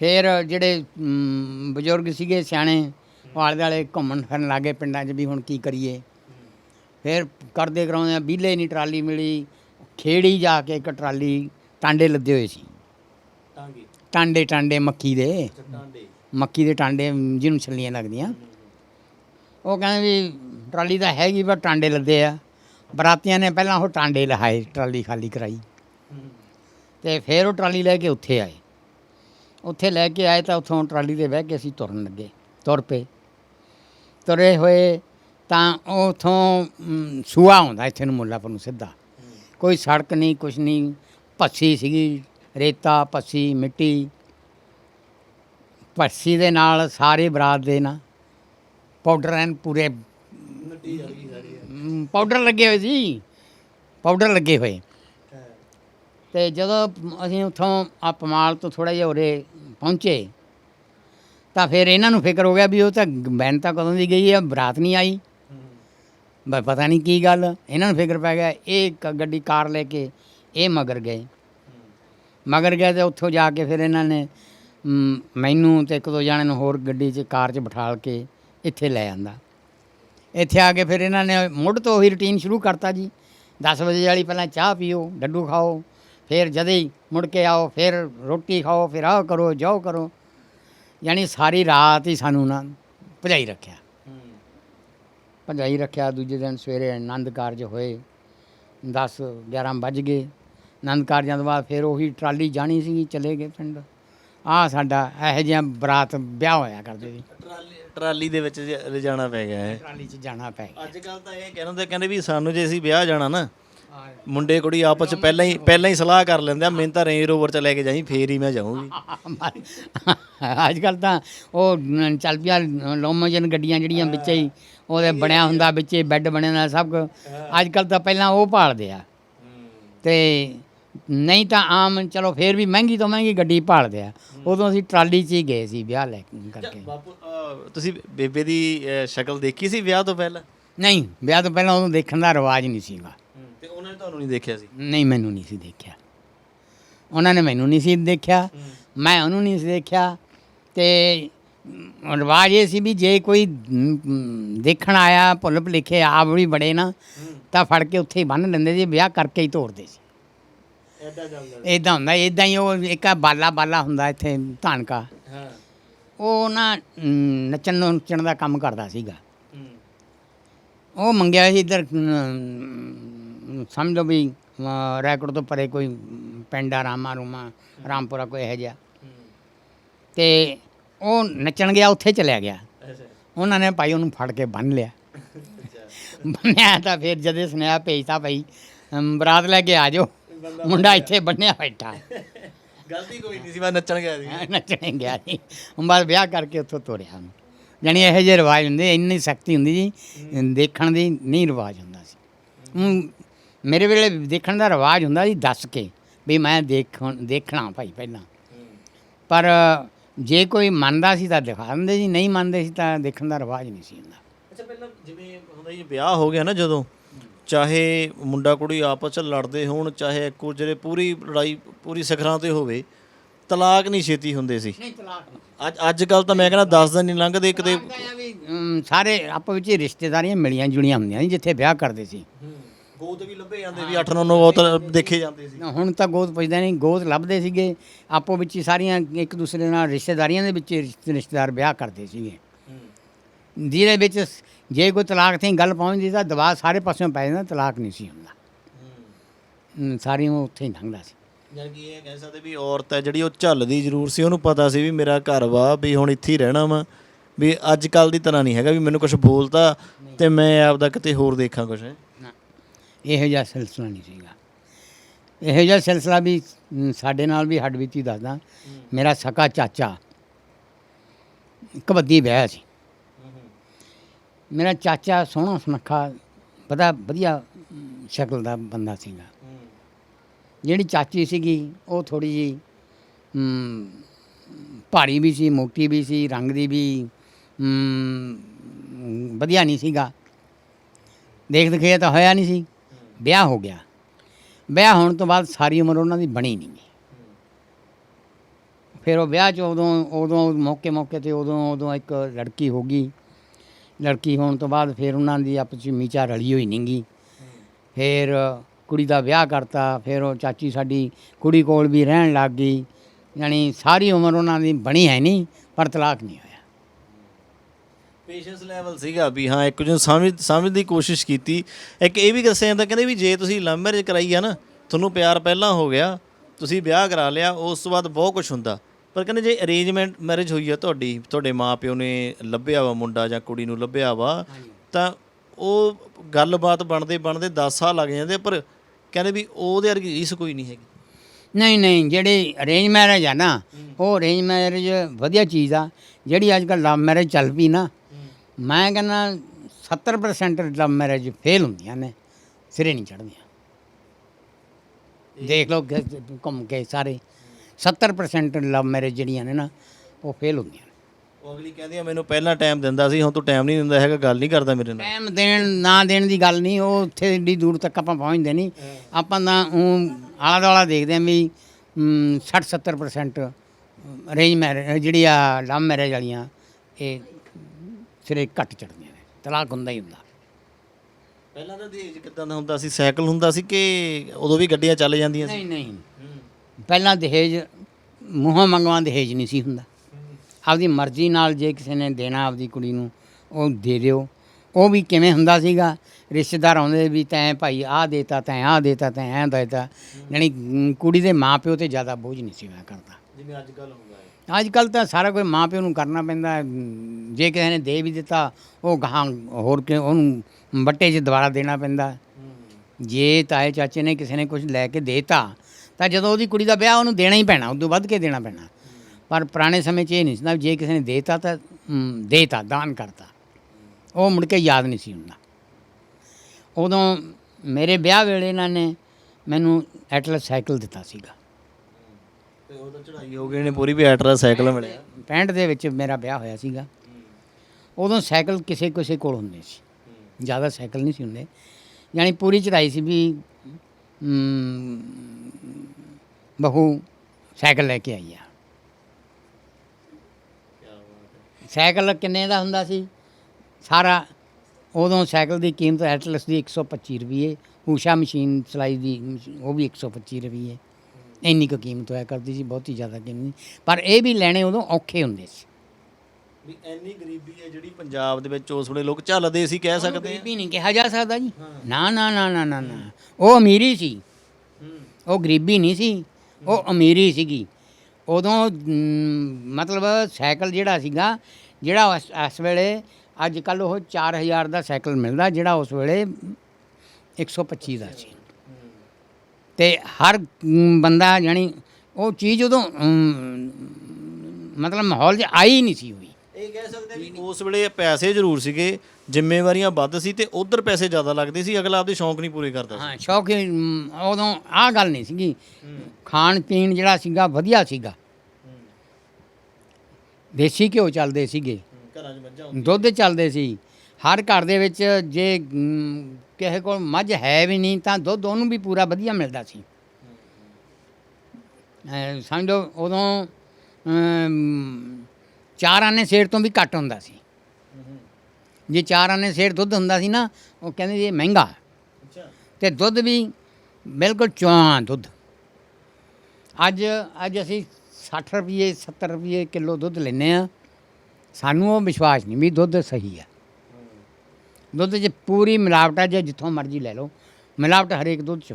ਫਿਰ ਜਿਹੜੇ ਮ, ਬਜ਼ੁਰਗ ਸੀਗੇ ਸਿਆਣੇ ਉਹ ਆਲੇ ਦੁਆਲੇ ਘੁੰਮਣ ਫਿਰਨ ਲੱਗੇ ਪਿੰਡਾਂ 'ਚ ਵੀ ਹੁਣ ਕੀ ਕਰੀਏ। ਫਿਰ ਕਰਦੇ ਕਰਾਉਂਦੇ ਆ ਬੀਲੇ ਨਹੀਂ ਟਰਾਲੀ ਮਿਲੀ ਖੇੜੀ ਜਾ ਕੇ ਇੱਕ ਟਰਾਲੀ ਟਾਂਡੇ ਲੱਦੇ ਹੋਏ ਸੀ। ਟਾਂਗੀ। ਟਾਂਡੇ ਟਾਂਡੇ ਮੱਕੀ ਦੇ। ਮੱਕੀ ਦੇ ਟਾਂਡੇ ਜਿਹਨੂੰ ਛੱਲੀਆਂ ਲੱਗਦੀਆਂ। ਉਹ ਕਹਿੰਦੇ ਵੀ ਟਰਾਲੀ ਤਾਂ ਹੈਗੀ ਪਰ ਟਾਂਡੇ ਲੱਦੇ ਆ। ਬਰਾਤੀਆਂ ਨੇ ਪਹਿਲਾਂ ਉਹ ਟਾਂਡੇ ਲਹਾਏ ਟਰਾਲੀ ਖਾਲੀ ਕਰਾਈ। ਤੇ ਫਿਰ ਉਹ ਟਰਾਲੀ ਲੈ ਕੇ ਉੱਥੇ ਆਏ। ਉੱਥੇ ਲੈ ਕੇ ਆਏ ਤਾਂ ਉੱਥੋਂ ਟਰਾਲੀ ਤੇ ਬਹਿ ਕੇ ਅਸੀਂ ਤੁਰਨ ਲੱਗੇ ਤੁਰ ਪਏ। ਤੁਰੇ ਹੋਏ ਤਾਂ ਉੱਥੋਂ ਮ, ਸੂਆ ਆਉਂਦਾ ਇੱਥੇ ਨੂੰ ਮੁੱਲਾਪੁਰ ਨੂੰ ਸਿੱਧਾ। ਕੋਈ ਸੜਕ ਨਹੀਂ ਕੁਛ ਨਹੀਂ ਪੱਸੀ ਸੀਗੀ ਰੇਤਾ ਪੱਸੀ ਮਿੱਟੀ। ਪੱਸੀ ਦੇ ਨਾਲ ਸਾਰੇ ਬਰਾਤ ਦੇ ਨਾ ਪਾਊਡਰ ਐਨ ਪੂਰੇ ਮਿੱਟੀ ਆ ਗਈ ਸਾਰੀ। ਮ, ਪਾਊਡਰ ਲੱਗੇ ਹੋਏ ਸੀ। ਪਾਊਡਰ ਲੱਗੇ ਹੋਏ। ਤੇ ਜਦੋਂ ਅਸੀਂ ਉੱਥੋਂ ਆ ਪਮਾਲ ਤੋਂ ਥੋੜਾ ਜਿਹਾ ਉਰੇ ਪਹੁੰਚੇ ਤਾਂ ਫਿਰ ਇਹਨਾਂ ਨੂੰ ਫਿਕਰ ਹੋ ਗਿਆ ਵੀ ਉਹ ਤਾਂ ਬੈਨ ਤਾਂ ਕਦੋਂ ਦੀ ਗਈ ਹੈ ਬਰਾਤ ਨਹੀਂ ਆਈ। ਬ- ਪਤਾ ਨਹੀਂ ਕੀ ਗੱਲ ਇਹਨਾਂ ਨੂੰ ਫਿਕਰ ਪੈ ਗਿਆ ਇਹ ਕ- ਗੱਡੀ ਕਾਰ ਲੈ ਕੇ ਇਹ ਮਗਰ ਗਏ। ਮਗਰ ਗਏ ਤੇ ਉੱਥੋਂ ਜਾ ਕੇ ਫਿਰ ਇਹਨਾਂ ਨੇ ਮ, ਮੈਨੂੰ ਤੇ ਇੱਕ ਦੋ ਜਣਿਆਂ ਨੂੰ ਹੋਰ ਗੱਡੀ 'ਚ ਕਾਰ 'ਚ ਬਿਠਾਲ ਕੇ ਇੱਥੇ ਲੈ ਆਂਦਾ। ਇੱਥੇ ਆ ਕੇ ਫਿਰ ਇਹਨਾਂ ਨੇ ਮੁੜ ਤੋਂ ਉਹੀ ਰੁਟੀਨ ਸ਼ੁਰੂ ਕਰਤਾ ਜੀ। 10 ਵਜੇ ਵਾਲੀ ਪਹਿਲਾਂ ਚਾਹ ਪੀਓ, ਡੱਡੂ ਖਾਓ, ਫਿਰ ਜਦੇ ਹੀ ਮੁੜ ਕੇ ਆਓ, ਫਿਰ ਰੋਟੀ ਖਾਓ, ਫਿਰ ਆਹ ਕਰੋ, ਜਾਓ ਕਰੋ। ਯਾਨੀ ਸਾਰੀ ਰਾਤ ਹੀ ਸਾਨੂੰ ਨਾ ਭਜਾਈ ਰੱਖਿਆ। ਭਜਾਈ ਰੱਖਿਆ, ਦੂਜੇ ਦਿਨ ਸਵੇਰੇ ਆਨੰਦ ਕਾਰਜ ਹੋਏ 10 11 ਵੱਜ ਗਏ। ਆਨੰਦ ਕਾਰਜਾਂ ਤੋਂ ਬਾਅਦ ਫਿਰ ਉਹੀ ਟਰਾਲੀ ਜਾਣੀ ਸੀ ਚਲੇ ਗਏ ਪਿੰਡ। ਆ ਸਾਡਾ ਇਹੋ ਜਿਹਾ ਬਰਾਤ ਵਿਆਹ ਹੋਇਆ ਕਰਦੇ ਸੀ ਟਰਾਲੀ ਟਰਾਲੀ ਦੇ ਵਿੱਚ ਜ- ਲਿਜਾਣਾ ਪੈ ਗਿਆ ਹੈ ਟਰਾਲੀ 'ਚ ਜਾਣਾ ਪੈ ਗਿਆ। ਅੱਜ ਕੱਲ ਤਾਂ ਇਹ ਕਹਿੰਦੇ ਕਹਿੰਦੇ ਵੀ ਸਾਨੂੰ ਜੇ ਅਸੀਂ ਵਿਆਹ ਜਾਣਾ ਨਾ ਮੁੰਡੇ ਕੁੜੀ ਆਪਸ ਚ ਪਹਿਲਾਂ ਹੀ ਪਹਿਲਾਂ ਹੀ ਸਲਾਹ ਕਰ ਲੈਂਦੇ ਆ ਮੈਨੂੰ ਤਾਂ ਰੇਂਜ ਰੋਵਰ ਚ ਲੈ ਕੇ ਜਾਈ ਫੇਰ ਹੀ ਮੈਂ ਜਾਊਂਗੀ। ਅੱਜ ਕੱਲ ਤਾਂ ਉਹ ਨ- ਚੱਲ ਪਿਆ ਲੋਮੋਜਨ ਗੱਡੀਆਂ ਜਿਹੜੀਆਂ ਵਿੱਚ ਹੀ ਉਹਦੇ ਬਣਿਆ ਹੁੰਦਾ ਵਿੱਚ ਬੈੱਡ ਬਣਿਆ ਹੁੰਦਾ ਸਭ ਕੁਝ ਅੱਜ ਕੱਲ ਤਾਂ ਪਹਿਲਾਂ ਉਹ ਭਾਲਦੇ ਆ। ਤੇ ਨਹੀਂ ਤਾਂ ਆਮ ਚਲੋ ਫੇਰ ਵੀ ਮਹਿੰਗੀ ਤੋਂ ਮਹਿੰਗੀ ਗੱਡੀ ਭਾਲਦੇ ਆ। ਉਦੋਂ ਅਸੀਂ ਟਰਾਲੀ 'ਚ ਹੀ ਗਏ ਸੀ ਵਿਆਹ ਲੈ ਕਰਕੇ। ਬਾਪੂ ਅਹ, ਤੁਸੀਂ ਬੇਬੇ ਦੀ ਅਹ, ਸ਼ਕਲ ਦੇਖੀ ਸੀ ਵਿਆਹ ਤੋਂ ਪਹਿਲਾਂ? ਨਹੀਂ ਵਿਆਹ ਤੋਂ ਪਹਿਲਾਂ ਉਦੋਂ ਦੇਖਣ ਦਾ ਰਿਵਾਜ ਨਹੀਂ ਸੀਗਾ। ਤੇ ਉਹਨਾਂ ਨੇ ਤੁਹਾਨੂੰ ਨਹੀਂ ਦੇਖਿਆ ਸੀ? ਨਹੀਂ ਮੈਨੂੰ ਨਹੀਂ ਸੀ ਦੇਖਿਆ। ਉਹਨਾਂ ਨੇ ਮੈਨੂੰ ਨਹੀਂ ਸੀ ਦੇਖਿਆ। ਮੈਂ ਉਹਨੂੰ ਨਹੀਂ ਸੀ ਦੇਖਿਆ। ਤੇ ਮ, ਰਿਵਾਜ ਇਹ ਸੀ ਵੀ ਜੇ ਕੋਈ ਮ, ਮ, ਦੇਖਣ ਆਇਆ ਭੁੱਲ ਭੁਲੇਖੇ ਆਪ ਵੀ ਬੜੇ ਨਾ ਤਾਂ ਫੜ ਕੇ ਉੱਥੇ ਹੀ ਬੰਨ ਲੈਂਦੇ ਸੀ ਵਿਆਹ ਕਰਕੇ ਹੀ ਤੋਰਦੇ ਸੀ। ਐਡਾ ਇਦਾਂ ਹੁੰਦਾ ਇਦਾਂ ਹੀ ਉਹ ਇੱਕ ਆ ਬਾਲਾ ਬਾਲਾ ਹੁੰਦਾ ਇੱਥੇ ਧਾਨਕਾ। ਹਾਂ। ਉਹ ਨਾ ਮ, ਨੱਚਣ ਨੁੱਚਣ ਦਾ ਕੰਮ ਕਰਦਾ ਸੀਗਾ। ਉਹ ਮੰਗਿਆ ਸੀ ਇੱਧਰ ਅਮ, ਸਮਝ ਲਓ ਵੀ ਅਮ, ਰੈਕੋਰਡ ਤੋਂ ਪਰੇ ਕੋਈ ਪਿੰਡ ਆ ਰਾਮਾ ਰੂਮਾ ਰਾਮਪੁਰਾ ਕੋਈ ਇਹੋ ਜਿਹਾ। ਤੇ ਉਹ ਨੱਚਣ ਗਿਆ ਉੱਥੇ ਚਲਿਆ ਗਿਆ। ਅੱਛਾ। ਉਹਨਾਂ ਨੇ ਭਾਈ ਉਹਨੂੰ ਫੜ ਕੇ ਬੰਨ ਲਿਆ। ਬੰਨਿਆ ਤਾਂ ਫਿਰ ਜਦੇ ਸੁਨੇਹਾ ਭੇਜਤਾ ਭਾਈ ਅਮ, ਬਰਾਤ ਲੈ ਕੇ ਆ ਜਾਓ। ਮੁੰਡਾ ਇੱਥੇ ਬੰਨਿਆ ਬੈਠਾ। ਗਲਤੀ ਕੋਈ ਨਹੀਂ ਸੀ ਮੈਂ ਨੱਚਣ ਗਿਆ ਸੀ। ਨੱਚਣੇ ਗਿਆ ਜੀ ਹੁਣ ਬਸ ਵਿਆਹ ਕਰਕੇ ਉੱਥੋਂ ਤੋਰਿਆ ਉਹਨੂੰ। ਜਾਣੀ ਇਹੋ ਜਿਹੇ ਰਿਵਾਜ ਹੁੰਦੇ ਇੰਨੀ ਸਖਤੀ ਹੁੰਦੀ ਜੀ ਦੇਖਣ ਦੀ ਨਹੀਂ ਰਿਵਾਜ ਹੁੰਦਾ ਸੀ। ਊਂ ਮੇਰੇ ਵੇਲੇ ਦੇਖਣ ਦਾ ਰਿਵਾਜ ਹੁੰਦਾ ਸੀ ਦੱਸ ਕੇ ਵੀ ਮੈਂ ਦੇਖਣ ਦੇਖਣਾ ਭਾਈ ਪਹਿਲਾਂ। ਪਰ ਜੇ ਕੋਈ ਮੰਨਦਾ ਸੀ ਤਾਂ ਦਿਖਾ ਦਿੰਦੇ ਸੀ ਨਹੀਂ ਮੰਨਦੇ ਸੀ ਤਾਂ ਦੇਖਣ ਦਾ ਰਿਵਾਜ ਨਹੀਂ ਸੀ ਹੁੰਦਾ। ਅੱਛਾ ਪਹਿਲਾਂ ਜਿਵੇਂ ਹੁੰਦਾ ਜੀ ਵਿਆਹ ਹੋ ਗਿਆ ਨਾ ਜਦੋਂ ਚਾਹੇ ਮੁੰਡਾ ਕੁੜੀ ਆਪਸ ਚ ਲੜਦੇ ਹੋਣ ਚਾਹੇ ਇੱਕੋ ਜਿਹੜੇ ਪੂਰੀ ਲੜਾਈ ਪੂਰੀ ਸਿਖਰਾਂ ਤੇ ਹੋਵੇ ਤਲਾਕ ਨਹੀਂ ਛੇਤੀ ਹੁੰਦੇ ਸੀ। ਨਹੀਂ ਤਲਾਕ ਅੱਜ ਅੱਜ ਕੱਲ ਤਾਂ ਮੈਂ ਕਹਿੰਦਾ 10 ਦਿਨ ਨਹੀਂ ਲੰਘਦੇ ਕਿਤੇ ਸਾਰੇ ਆਪੋ ਵਿੱਚ ਹੀ ਰਿਸ਼ਤੇਦਾਰੀਆਂ ਮਿਲੀਆਂ ਜੁਲੀਆਂ ਹੁੰਦੀਆਂ ਸੀ ਜਿੱਥੇ ਵਿਆਹ ਕਰਦੇ ਸੀ। ਗੋਦ ਵੀ ਲੱਭੇ ਜਾਂਦੇ ਵੀ 8 9 9 ਉਹ ਤਾਂ ਦੇਖੇ ਜਾਂਦੇ ਸੀ। ਹੁਣ ਤਾਂ ਗੋਦ ਪੁੱਛਦੇ ਨਹੀਂ ਗੋਦ ਲੱਭਦੇ ਸੀਗੇ ਆਪੋ ਵਿੱਚ ਹੀ ਸਾਰੀਆਂ ਇੱਕ ਦੂਸਰੇ ਨਾਲ ਰਿਸ਼ਤੇਦਾਰੀਆਂ ਦੇ ਵਿੱਚ ਰਿਸ਼ਤੇਦਾਰ ਵਿਆਹ ਕਰਦੇ ਸੀਗੇ। ਜਿਹਦੇ ਵਿੱਚ ਜੇ ਕੋਈ ਤਲਾਕ ਤੇ ਗੱਲ ਪਹੁੰਚਦੀ ਤਾਂ ਦਬਾਅ ਸਾਰੇ ਪਾਸਿਓਂ ਪੈ ਜਾਂਦਾ ਤਲਾਕ ਨਹੀਂ ਸੀ ਹੁੰਦਾ। ਸਾਰੀ ਉਹ ਉੱਥੇ ਹੀ ਲੰਘਦਾ ਸੀ। ਯਾਨੀ ਕਿ ਇਹ ਕਹਿ ਸਕਦੇ ਵੀ ਔਰਤ ਹੈ ਜਿਹੜੀ ਉਹ ਝੱਲਦੀ ਜ਼ਰੂਰ ਸੀ ਉਹਨੂੰ ਪਤਾ ਸੀ ਵੀ ਮੇਰਾ ਘਰ ਵਾ ਵੀ ਹੁਣ ਇੱਥੇ ਹੀ ਰਹਿਣਾ ਵਾ ਵੀ ਅੱਜ ਕੱਲ ਦੀ ਤਰ੍ਹਾਂ ਨਹੀਂ ਹੈਗਾ ਵੀ ਮੈਨੂੰ ਕੁਝ ਬੋਲਤਾ ਤੇ ਮੈਂ ਆਪਦਾ ਕਿਤੇ ਹੋਰ ਦੇਖਾਂ ਕੁਝ ਇਹੋ ਜਿਹਾ ਸਿਲਸਿਲਾ ਨਹੀਂ ਸੀਗਾ। ਇਹੋ ਜਿਹਾ ਸਿਲਸਿਲਾ ਵੀ ਸਾਡੇ ਨਾਲ ਵੀ ਹੱਡ ਵਿੱਚ ਹੀ। ਦੱਸਦਾ ਮੇਰਾ ਸਕਾ ਚਾਚਾ ਕਬੱਡੀ ਵਿਆਹ ਸੀ। ਮੇਰਾ ਚਾਚਾ ਸੋਹਣਾ ਸੁਨੱਖਾ ਬੜਾ ਵਧੀਆ ਸ਼ਕਲ ਦਾ ਬੰਦਾ ਸੀਗਾ। ਜਿਹੜੀ ਚਾਚੀ ਸੀਗੀ ਉਹ ਥੋੜੀ ਜੀ ਭਾਰੀ ਵੀ ਸੀ ਮੋਟੀ ਵੀ ਸੀ ਰੰਗ ਦੀ ਵੀ ਵਧੀਆ ਨਹੀਂ ਸੀਗਾ। ਦੇਖ ਦਿਖੇ ਤਾਂ ਹੋਇਆ ਨਹੀਂ ਸੀ। ਵਿਆਹ ਹੋ ਗਿਆ। ਵਿਆਹ ਹੋਣ ਤੋਂ ਬਾਅਦ ਸਾਰੀ ਉਮਰ ਉਹਨਾਂ ਦੀ ਬਣੀ ਨਹੀਂ ਫਿਰ ਉਹ ਵਿਆਹ 'ਚ ਉਦੋਂ ਉਦੋਂ ਮੌਕੇ ਮੌਕੇ ਤੇ ਉਦੋਂ ਉਦੋਂ ਇੱਕ ਲੜਕੀ ਹੋ ਗਈ। ਲੜਕੀ ਹੋਣ ਤੋਂ ਬਾਅਦ ਫਿਰ ਉਹਨਾਂ ਦੀ ਆਪਸ ਵਿੱਚ ਮੀਚਾ ਰਲੀ ਹੋਈ ਨਹੀਂ ਗੀ ਫਿਰ ਕੁੜੀ ਦਾ ਵਿਆਹ ਕਰਤਾ, ਫਿਰ ਉਹ ਚਾਚੀ ਸਾਡੀ ਕੁੜੀ ਕੋਲ ਵੀ ਰਹਿਣ ਲੱਗ ਗਈ। ਯਾਨੀ ਸਾਰੀ ਉਮਰ ਉਹਨਾਂ ਦੀ ਬਣੀ ਹੈ ਨਹੀਂ, ਪਰ ਤਲਾਕ ਨਹੀਂ ਹੋਇਆ। ਪੇਸ਼ੈਂਸ ਲੈਵਲ ਸੀਗਾ ਵੀ ਹਾਂ, ਇੱਕ ਦੂਜੇ ਸਮਝ ਸਮਝ ਦੀ ਕੋਸ਼ਿਸ਼ ਕੀਤੀ। ਇੱਕ ਇਹ ਵੀ ਦੱਸਿਆ ਜਾਂਦਾ, ਕਹਿੰਦੇ ਵੀ ਜੇ ਤੁਸੀਂ ਲਵ ਮੈਰਿਜ ਕਰਾਈ ਆ ਨਾ, ਤੁਹਾਨੂੰ ਪਿਆਰ ਪਹਿਲਾਂ ਹੋ ਗਿਆ, ਤੁਸੀਂ ਵਿਆਹ ਕਰਾ ਲਿਆ, ਉਸ ਤੋਂ ਬਾਅਦ ਬਹੁਤ ਕੁਝ ਹੁੰਦਾ। ਪਰ ਕਹਿੰਦੇ ਜੇ ਅਰੇਂਜਮੈਂਟ ਮੈਰਿਜ ਹੋਈ ਆ ਤੁਹਾਡੀ ਤੁਹਾਡੇ ਮਾਪਿਓ ਨੇ ਲੱਭਿਆ ਵਾ ਮੁੰਡਾ ਜਾਂ ਕੁੜੀ ਨੂੰ ਲੱਭਿਆ ਵਾ ਤਾਂ ਉਹ ਗੱਲਬਾਤ ਬਣਦੇ ਬਣਦੇ 10 ਸਾਲ ਲੱਗ ਜਾਂਦੇ ਪਰ ਕਹਿੰਦੇ ਵੀ ਉਹਦੇ ਵਰਗੀ ਰੀਸ ਕੋਈ ਨਹੀਂ ਹੈਗੀ। ਨਹੀਂ ਨਹੀਂ ਜਿਹੜੀ ਅਰੇਂਜ ਮੈਰਿਜ ਆ ਨਾ ਉਹ ਅਰੇਂਜ ਮੈਰਿਜ ਵਧੀਆ ਚੀਜ਼ ਆ। ਜਿਹੜੀ ਅੱਜ ਕੱਲ੍ਹ ਲਵ ਮੈਰਿਜ ਚੱਲ ਪਈ ਨਾ ਮੈਂ ਕਹਿੰਦਾ 70% ਲਵ ਮੈਰਿਜ ਫੇਲ ਹੁੰਦੀਆਂ ਨੇ ਸਿਰੇ ਨਹੀਂ ਚੜ੍ਹਦੀਆਂ। ਦੇਖ ਲਓ ਘੁੰਮ ਕੇ ਸਾਰੇ। 70% ਲਵ ਮੈਰਿਜ ਜਿਹੜੀਆਂ ਨੇ ਨਾ ਉਹ ਫੇਲ ਹੁੰਦੀਆਂ ਨੇ। ਉਹ ਅਗਲੀ ਕਹਿੰਦੀ ਆ ਮੈਨੂੰ ਪਹਿਲਾਂ ਟਾਈਮ ਦਿੰਦਾ ਸੀ ਹੁਣ ਤੂੰ ਟਾਈਮ ਨਹੀਂ ਦਿੰਦਾ ਹੈਗਾ ਗੱਲ ਨਹੀਂ ਕਰਦਾ ਮੇਰੇ ਨਾਲ। ਟਾਈਮ ਦੇਣ ਨਾ ਦੇਣ ਦੀ ਗੱਲ ਨਹੀਂ ਉਹ ਉੱਥੇ ਏਡੀ ਦੂਰ ਤੱਕ ਆਪਾਂ ਪਹੁੰਚਦੇ ਨਹੀਂ। ਆਪਾਂ ਤਾਂ ਆਲਾ ਦੁਆਲਾ ਦੇਖਦੇ ਹਾਂ ਵੀ 60 70% ਅਰੇਂਜ ਮੈਰਿਜ ਜਿਹੜੀ ਆ ਲਵ ਮੈਰਿਜ ਵਾਲੀਆਂ ਇਹ ਸਿਰੇ ਘੱਟ ਚੜਦੀਆਂ ਨੇ ਤਲਾਕ ਹੁੰਦਾ ਹੀ ਹੁੰਦਾ। ਪਹਿਲਾਂ ਤਾਂ ਦਹੇਜ ਕਿੱਦਾਂ ਦਾ ਹੁੰਦਾ ਸੀ? ਸਾਈਕਲ ਹੁੰਦਾ ਸੀ ਕਿ ਉਦੋਂ ਵੀ ਗੱਡੀਆਂ ਚੱਲ ਜਾਂਦੀਆਂ ਸੀ? ਨਹੀਂ ਨਹੀਂ। ਪਹਿਲਾਂ ਦਹੇਜ ਮੂੰਹੋਂ ਮੰਗਵਾ ਦਹੇਜ ਨਹੀਂ ਸੀ ਹੁੰਦਾ। ਆਪਦੀ ਮਰਜ਼ੀ ਨਾਲ ਜੇ ਕਿਸੇ ਨੇ ਦੇਣਾ ਆਪਦੀ ਕੁੜੀ ਨੂੰ ਉਹ ਦੇ ਦਿਓ। ਉਹ ਵੀ ਕਿਵੇਂ ਹੁੰਦਾ ਸੀਗਾ ਰਿਸ਼ਤੇਦਾਰ ਆਉਂਦੇ ਵੀ ਤੈਂ ਭਾਈ ਆਹ ਦੇਤਾ ਤੈਂ ਆਹ ਦੇਤਾ ਤੈਂ ਐਂ ਦੇਤਾ। ਯਾਨੀ ਕੁੜੀ ਦੇ ਮਾਪਿਓ ਤੇ ਜ਼ਿਆਦਾ ਬੋਝ ਨਹੀਂ ਸੀ ਹੋਇਆ ਕਰਦਾ। ਜਿਵੇਂ ਅੱਜ ਕੱਲ ਹੁੰਦਾ ਹੈ। ਅੱਜ ਕੱਲ ਤਾਂ ਸਾਰਾ ਕੋਈ ਮਾਪਿਓ ਨੂੰ ਕਰਨਾ ਪੈਂਦਾ। ਹੈ। ਜੇ ਕਿਸੇ ਨੇ ਦੇ ਵੀ ਦਿੱਤਾ ਉਹ ਗਾਹਾਂ ਹੋਰ ਕਿ ਉਹਨੂੰ ਬੱਟੇ 'ਚ ਦੁਬਾਰਾ ਦੇਣਾ ਪੈਂਦਾ। ਜੇ ਤਾਏ ਚਾਚੇ ਨੇ ਕਿਸੇ ਨੇ ਕੁਝ ਲੈ ਕੇ ਦੇਤਾ ਤਾਂ ਜਦੋਂ ਉਹਦੀ ਕੁੜੀ ਦਾ ਵਿਆਹ ਉਹਨੂੰ ਦੇਣਾ ਹੀ ਪੈਣਾ ਉਦੋਂ ਵੱਧ ਕੇ ਦੇਣਾ ਪੈਣਾ। ਪਰ ਪੁਰਾਣੇ ਸਮੇਂ 'ਚ ਇਹ ਨਹੀਂ ਸੀ ਨਾ ਜੇ ਕਿਸੇ ਨੇ ਦੇਤਾ ਤਾਂ ਦੇਤਾ ਦਾਨ ਕਰਤਾ। ਉਹ ਮੁੜ ਕੇ ਯਾਦ ਨਹੀਂ ਸੀ ਹੁੰਦਾ। ਉਦੋਂ ਮੇਰੇ ਵਿਆਹ ਵੇਲੇ ਇਹਨਾਂ ਨੇ ਮੈਨੂੰ ਐਟਲਸ ਸਾਈਕਲ ਦਿੱਤਾ ਸੀਗਾ। ਤੇ ਤਾਂ ਚੜਾਈ ਹੋ ਗਈ ਨੇ ਪੂਰੀ ਵੀ ਐਟਰਾ ਸਾਈਕਲ ਮਿਲਿਆ। 65 ਦੇ ਵਿੱਚ ਮੇਰਾ ਵਿਆਹ ਹੋਇਆ ਸੀਗਾ। ਉਦੋਂ ਸਾਈਕਲ ਕਿਸੇ ਕਿਸੇ ਕੋਲ ਹੁੰਦੇ ਸੀ। ਜ਼ਿਆਦਾ ਸਾਈਕਲ ਨਹੀਂ ਸੀ ਹੁੰਦੇ। ਯਾਨੀ ਪੂਰੀ ਚੜਾਈ ਸੀ ਵੀ ਬਹੂ ਸਾਈਕਲ ਲੈ ਕੇ ਆਈ ਆ। ਸਾਈਕਲ ਕਿੰਨੇ ਦਾ ਹੁੰਦਾ ਸੀ? ਸਾਰਾ ਉਦੋਂ ਸਾਈਕਲ ਦੀ ਕੀਮਤ ਐਟਲਸ ਦੀ 125 ਰੁਪਏ ਊਸ਼ਾ ਮਸ਼ੀਨ ਸਿਲਾਈ ਦੀ ਉਹ ਵੀ 125 ਰੁਪਏ ਇੰਨੀ ਕੁ ਕੀਮਤ ਹੋਇਆ ਕਰਦੀ ਸੀ ਬਹੁਤੀ ਜ਼ਿਆਦਾ ਕੀਮਤ ਨਹੀਂ ਪਰ ਇਹ ਵੀ ਲੈਣੇ ਉਦੋਂ ਔਖੇ ਹੁੰਦੇ ਸੀ। ਵੀ ਇੰਨੀ ਗਰੀਬੀ ਹੈ ਜਿਹੜੀ ਪੰਜਾਬ ਦੇ ਵਿੱਚ ਉਸ ਵੇਲੇ ਲੋਕ ਝੱਲਦੇ ਸੀ ਕਹਿ ਸਕਦੇ ਆ। ਗਰੀਬੀ ਨਹੀਂ ਕਿਹਾ ਜਾ ਸਕਦਾ ਜੀ। ਨਾ ਨਾ ਨਾ ਨਾ ਨਾ ਉਹ ਅਮੀਰੀ ਸੀ। ਉਹ ਗਰੀਬੀ ਨਹੀਂ ਸੀ। ਉਹ ਅਮੀਰੀ ਸੀਗੀ। ਉਦੋਂ ਮਤਲਬ ਸਾਈਕਲ ਜਿਹੜਾ ਸੀਗਾ, ਜਿਹੜਾ ਉਸ- ਇਸ ਵੇਲੇ ਅੱਜ ਕੱਲ ਉਹ 4000 ਦਾ ਸਾਈਕਲ ਮਿਲਦਾ, ਜਿਹੜਾ ਉਸ ਵੇਲੇ 125 ਦਾ ਸੀ। ਤੇ ਹਰ ਬੰਦਾ ਯਾਨੀ ਉਹ ਚੀਜ਼ ਉਦੋਂ ਮਤਲਬ ਮਾਹੌਲ 'ਚ ਆਈ ਨਹੀਂ ਸੀ ਹੋਈ ਇਹ ਕਹਿ ਸਕਦੇ ਵੀ ਉਸ ਵੇਲੇ ਪੈਸੇ ਜ਼ਰੂਰ ਸੀਗੇ ਜ਼ਿੰਮੇਵਾਰੀਆਂ ਵੱਧ ਸੀ ਤੇ ਉਧਰ ਪੈਸੇ ਜ਼ਿਆਦਾ ਲੱਗਦੇ ਸੀ ਅਗਲਾ ਆਪਦੇ ਸ਼ੌਂਕ ਨਹੀਂ ਪੂਰੇ ਕਰਦਾ ਸੀ। ਹਾਂ ਸ਼ੌਕ ਉਦੋਂ ਆਹ ਗੱਲ ਨਹੀਂ ਸੀਗੀ। ਖਾਣ ਪੀਣ ਜਿਹੜਾ ਸੀਗਾ ਵਧੀਆ ਸੀਗਾ। ਦੇਸੀ ਘਿਓ ਚੱਲਦੇ ਸੀਗੇ। ਘਰਾਂ 'ਚ ਮੱਝਾਂ ਦੁੱਧ ਚੱਲਦੇ ਸੀ। ਹਰ ਘਰ ਦੇ ਵਿੱਚ ਜੇ ਮ, ਕਿਸੇ ਕੋਲ ਮੱਝ ਹੈ ਵੀ ਨਹੀਂ ਤਾਂ ਦੁੱਧ ਉਹਨੂੰ ਵੀ ਪੂਰਾ ਵਧੀਆ ਮਿਲਦਾ ਸੀ। ਅਹ ਸਮਝੋ ਉਦੋਂ ਅਮ, ਚਾਰ ਆਨੇ ਸੇਰ ਤੋਂ ਵੀ ਘੱਟ ਹੁੰਦਾ ਸੀ। ਜੇ ਚਾਰ ਆਨੇ ਸੇਰ ਦੁੱਧ ਹੁੰਦਾ ਸੀ ਨਾ ਉਹ ਕਹਿੰਦੇ ਇਹ ਮਹਿੰਗਾ। ਤੇ ਦੁੱਧ ਵੀ ਬਿਲਕੁਲ ਚੌਂ ਦੁੱਧ। ਅੱਜ ਅੱਜ ਅਸੀਂ 60 ਰੁਪਏ 70 ਰੁਪਏ ਕਿਲੋ ਦੁੱਧ ਲੈਨੇ ਆ ਸਾਨੂੰ ਉਹ ਵਿਸ਼ਵਾਸ ਨਹੀਂ ਵੀ ਦੁੱਧ ਸਹੀ ਹੈ ਦੁੱਧ 'ਚ ਪੂਰੀ ਮਿਲਾਵਟ ਹੈ ਜੇ ਜਿੱਥੋਂ ਮਰਜ਼ੀ ਲੈ ਲਓ। ਮਿਲਾਵਟ ਹਰੇਕ ਦੁੱਧ 'ਚ।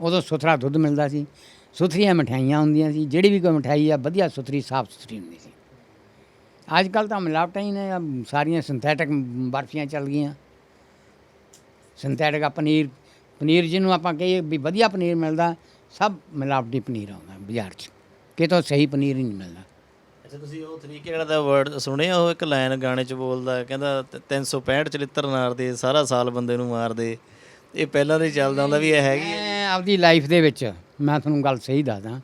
ਉਦੋਂ ਸੁਥਰਾ ਦੁੱਧ ਮਿਲਦਾ ਸੀ। ਸੁਥਰੀਆਂ ਮਠਿਆਈਆਂ ਹੁੰਦੀਆਂ ਸੀ, ਜਿਹੜੀ ਵੀ ਕੋਈ ਮਠਿਆਈ ਆ, ਵਧੀਆ ਸੁਥਰੀ, ਸਾਫ਼ ਸੁਥਰੀ ਹੁੰਦੀ ਸੀ। ਅੱਜ ਕੱਲ ਤਾਂ ਮਿਲਾਵਟਾਂ ਹੀ ਨੇ ਆਹ ਸਾਰੀਆਂ ਸਿੰਥੈਟਿਕ ਬਰਫੀਆਂ ਚੱਲ ਗਈਆਂ। ਸਿੰਥੈਟਿਕ ਪਨੀਰ ਪਨੀਰ ਜਿਹਨੂੰ ਆਪਾਂ ਕਹੀਏ ਵੀ ਵਧੀਆ ਪਨੀਰ ਮਿਲਦਾ, ਸਭ ਮਿਲਾਵਟੀ ਪਨੀਰ ਆਉਂਦਾ ਬਾਜ਼ਾਰ 'ਚ। ਕਿਤੋਂ ਸਹੀ ਪਨੀਰ ਹੀ ਨਹੀਂ ਮਿਲਦਾ। ਅੱਛਾ, ਤੁਸੀਂ ਉਹ ਤਰੀਕੇ ਨਾਲ ਦਾ ਵਰਡ ਸੁਣਿਆ, ਉਹ ਇੱਕ ਲਾਈਨ ਗਾਣੇ 'ਚ ਬੋਲਦਾ, ਕਹਿੰਦਾ ਤ- 365 ਚਲਿੱਤਰ ਨਾਰ ਦੇ ਸਾਰਾ ਸਾਲ ਬੰਦੇ ਨੂੰ ਮਾਰਦੇ। ਇਹ ਪਹਿਲਾਂ ਦੇ ਚੱਲਦਾ ਹੁੰਦਾ ਵੀ ਇਹ ਹੈਗੀ ਹੈ ਆਪਦੀ ਲਾਈਫ ਦੇ ਵਿੱਚ ਮੈਂ ਤੁਹਾਨੂੰ ਗੱਲ ਸਹੀ ਦੱਸਦਾ।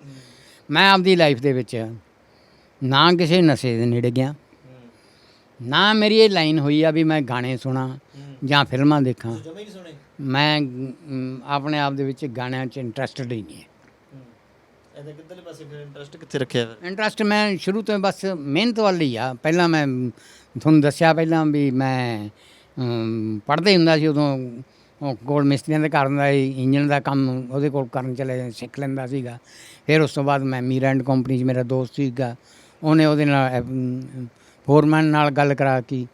ਮੈਂ ਆਪਦੀ ਲਾਈਫ ਦੇ ਵਿੱਚ ਨਾ ਕਿਸੇ ਨਸ਼ੇ ਦੇ ਨੇੜੇ ਗਿਆ। ਨਾ ਮੇਰੀ ਇਹ ਲਾਈਨ ਹੋਈ ਆ ਵੀ ਮੈਂ ਗਾਣੇ ਸੁਣਾ ਜਾਂ ਫਿਲਮਾਂ ਦੇਖਾਂ। ਮੈਂ ਆਪਣੇ ਆਪ ਦੇ ਵਿੱਚ ਗਾਣਿਆਂ 'ਚ ਇੰਟਰਸਟਡ ਹੀ ਨਹੀਂ ਇਹਦਾ ਕਿੱਧਰਲੇ ਪਾਸੇ ਫਿਰ ਇੰਟਰਸਟ ਕਿੱਥੇ ਰੱਖਿਆ ਫਿਰ? ਇੰਟਰਸਟ ਮੈਂ ਸ਼ੁਰੂ ਤੋਂ ਬਸ ਮਿਹਨਤ ਵੱਲ ਹੀ ਆ। ਪਹਿਲਾਂ ਮੈਂ ਤੁਹਾਨੂੰ ਦੱਸਿਆ ਪਹਿਲਾਂ ਵੀ ਮੈਂ ਪੜ੍ਹਦੇ ਹੁੰਦਾ ਸੀ ਉਦੋਂ। ਉਹ ਕੋਲ ਮਿਸਤਰੀਆਂ ਦੇ ਘਰ ਸੀ ਇੰਜਨ ਦਾ ਕੰਮ ਉਹਦੇ ਕੋਲ ਕਰਨ ਚਲੇ ਸਿੱਖ ਲੈਂਦਾ ਸੀਗਾ। ਫਿਰ ਉਸ ਤੋਂ ਬਾਅਦ ਮੈਂ ਮੀਰਾ ਐਂਡ ਕੰਪਨੀ 'ਚ ਮੇਰਾ ਦੋਸਤ ਸੀਗਾ। ਉਹਨੇ ਉਹਦੇ ਨਾਲ ਫੋਰਮੈਨ ਨਾਲ ਗੱਲ ਕਰਾ ਕੇ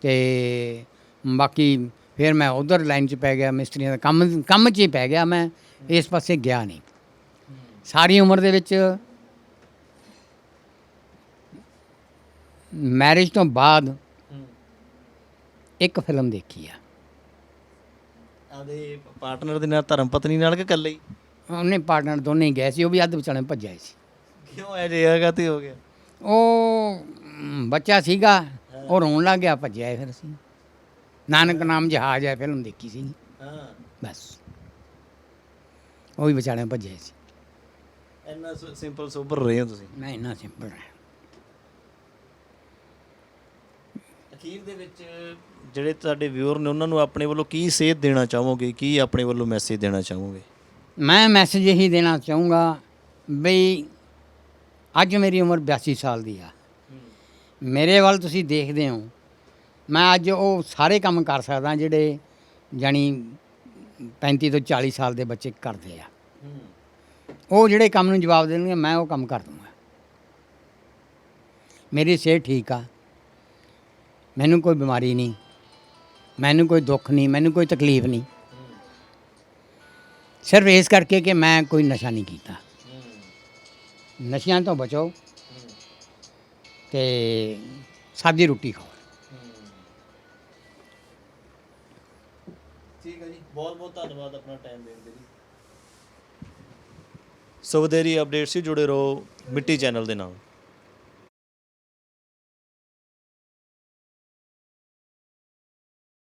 ਤੇ ਬਾਕੀ ਫਿਰ ਮੈਂ ਉਧਰ ਲਾਈਨ 'ਚ ਪੈ ਗਿਆ ਮਿਸਤਰੀਆਂ ਦਾ ਕੰਮ ਕੰਮ 'ਚ ਹੀ ਪੈ ਗਿਆ ਮੈਂ ਇਸ ਪਾਸੇ ਗਿਆ ਨਹੀਂ। ਸਾਰੀ ਉਮਰ ਦੇ ਵਿੱਚ ਮੈਰਿਜ ਤੋਂ ਬਾਅਦ ਇੱਕ ਫਿਲਮ ਦੇਖੀ ਆ। ਆਦੇ ਪਾਰਟਨਰ ਦੇ ਨਾਲ ਧਰਮ ਪਤਨੀ ਨਾਲ ਕਿ ਇਕੱਲੇ ਹੀ? ਉਹਨੇ ਪਾਰਟਨਰ ਦੋਨੇ ਹੀ ਗਏ ਸੀ ਉਹ ਵੀ ਅੱਧ ਵਿਚਾਲੇ ਭੱਜਿਆ ਸੀ। ਕਿਉਂ? ਐ ਜੇ ਹੈਗਾ ਤੇ ਹੋ ਗਿਆ। ਉਹ ਮ, ਬੱਚਾ ਸੀਗਾ ਉਹ ਰੋਣ ਲੱਗ ਗਿਆ ਭੱਜਿਆ ਇਹ ਫਿਰ ਅਸੀਂ। ਨਾਨਕ ਨਾਮ ਜਹਾਜ਼ ਹੈ ਫਿਲਮ ਦੇਖੀ ਸੀ। ਹਾਂ। ਬਸ। ਉਹ ਵੀ ਵਿਚਾਲੇ ਭੱਜਿਆ ਸੀ। ਇੰਨਾ ਸਿੰਪਲ ਸੋਬਰ ਰਹੇ ਹੋ ਤੁਸੀਂ? ਮੈਂ ਇੰਨਾ ਸਿੰਪਲ ਹੈ। ਅਖੀਰ ਦੇ ਵਿੱਚ ਜਿਹੜੇ ਤੁਹਾਡੇ ਵਿਊਅਰ ਨੇ ਉਹਨਾਂ ਨੂੰ ਆਪਣੇ ਵੱਲੋਂ ਕੀ ਸੇਧ ਦੇਣਾ ਚਾਹੋਗੇ? ਕੀ ਆਪਣੇ ਵੱਲੋਂ ਮੈਸੇਜ ਦੇਣਾ ਚਾਹੋਗੇ? ਮੈਂ ਮੈਸੇਜ ਇਹੀ ਦੇਣਾ ਚਾਹੂੰਗਾ ਬਈ ਅੱਜ ਮੇਰੀ ਉਮਰ 82 ਸਾਲ ਦੀ ਆ। ਮੇਰੇ ਵੱਲ ਤੁਸੀਂ ਦੇਖਦੇ ਹੋ। ਮੈਂ ਅੱਜ ਉਹ ਸਾਰੇ ਕੰਮ ਕਰ ਸਕਦਾ ਜਿਹੜੇ ਜਾਣੀ 35 ਤੋਂ 40 ਸਾਲ ਦੇ ਬੱਚੇ ਕਰਦੇ ਆ। ਉਹ ਜਿਹੜੇ ਕੰਮ ਨੂੰ ਜਵਾਬ ਦੇਣਗੇ ਮੈਂ ਉਹ ਕੰਮ ਕਰ ਦੂੰਗਾ। ਮੇਰੀ ਸਿਹਤ ਠੀਕ ਆ। ਮੈਨੂੰ ਕੋਈ ਬਿਮਾਰੀ ਨਹੀਂ ਮੈਨੂੰ ਕੋਈ ਦੁੱਖ ਨਹੀਂ ਮੈਨੂੰ ਕੋਈ ਤਕਲੀਫ ਨਹੀਂ। ਸਿਰਫ ਇਸ ਕਰਕੇ ਕਿ ਮੈਂ ਕੋਈ ਨਸ਼ਾ ਨਹੀਂ ਕੀਤਾ। ਨਸ਼ਿਆਂ ਤੋਂ ਬਚੋ ਤੇ ਸਾਦੀ ਰੋਟੀ ਖਾਓ। ਠੀਕ ਹੈ ਜੀ ਬਹੁਤ ਬਹੁਤ ਧੰਨਵਾਦ ਆਪਣਾ ਟਾਈਮ ਦੇਣ ਦੇ ਲਈ। ਸੋ ਵਧੇਰੀ ਅਪਡੇਟਸ ਸੀ ਜੁੜੇ ਰਹੋ ਮਿੱਟੀ ਚੈਨਲ ਦੇ ਨਾਲ।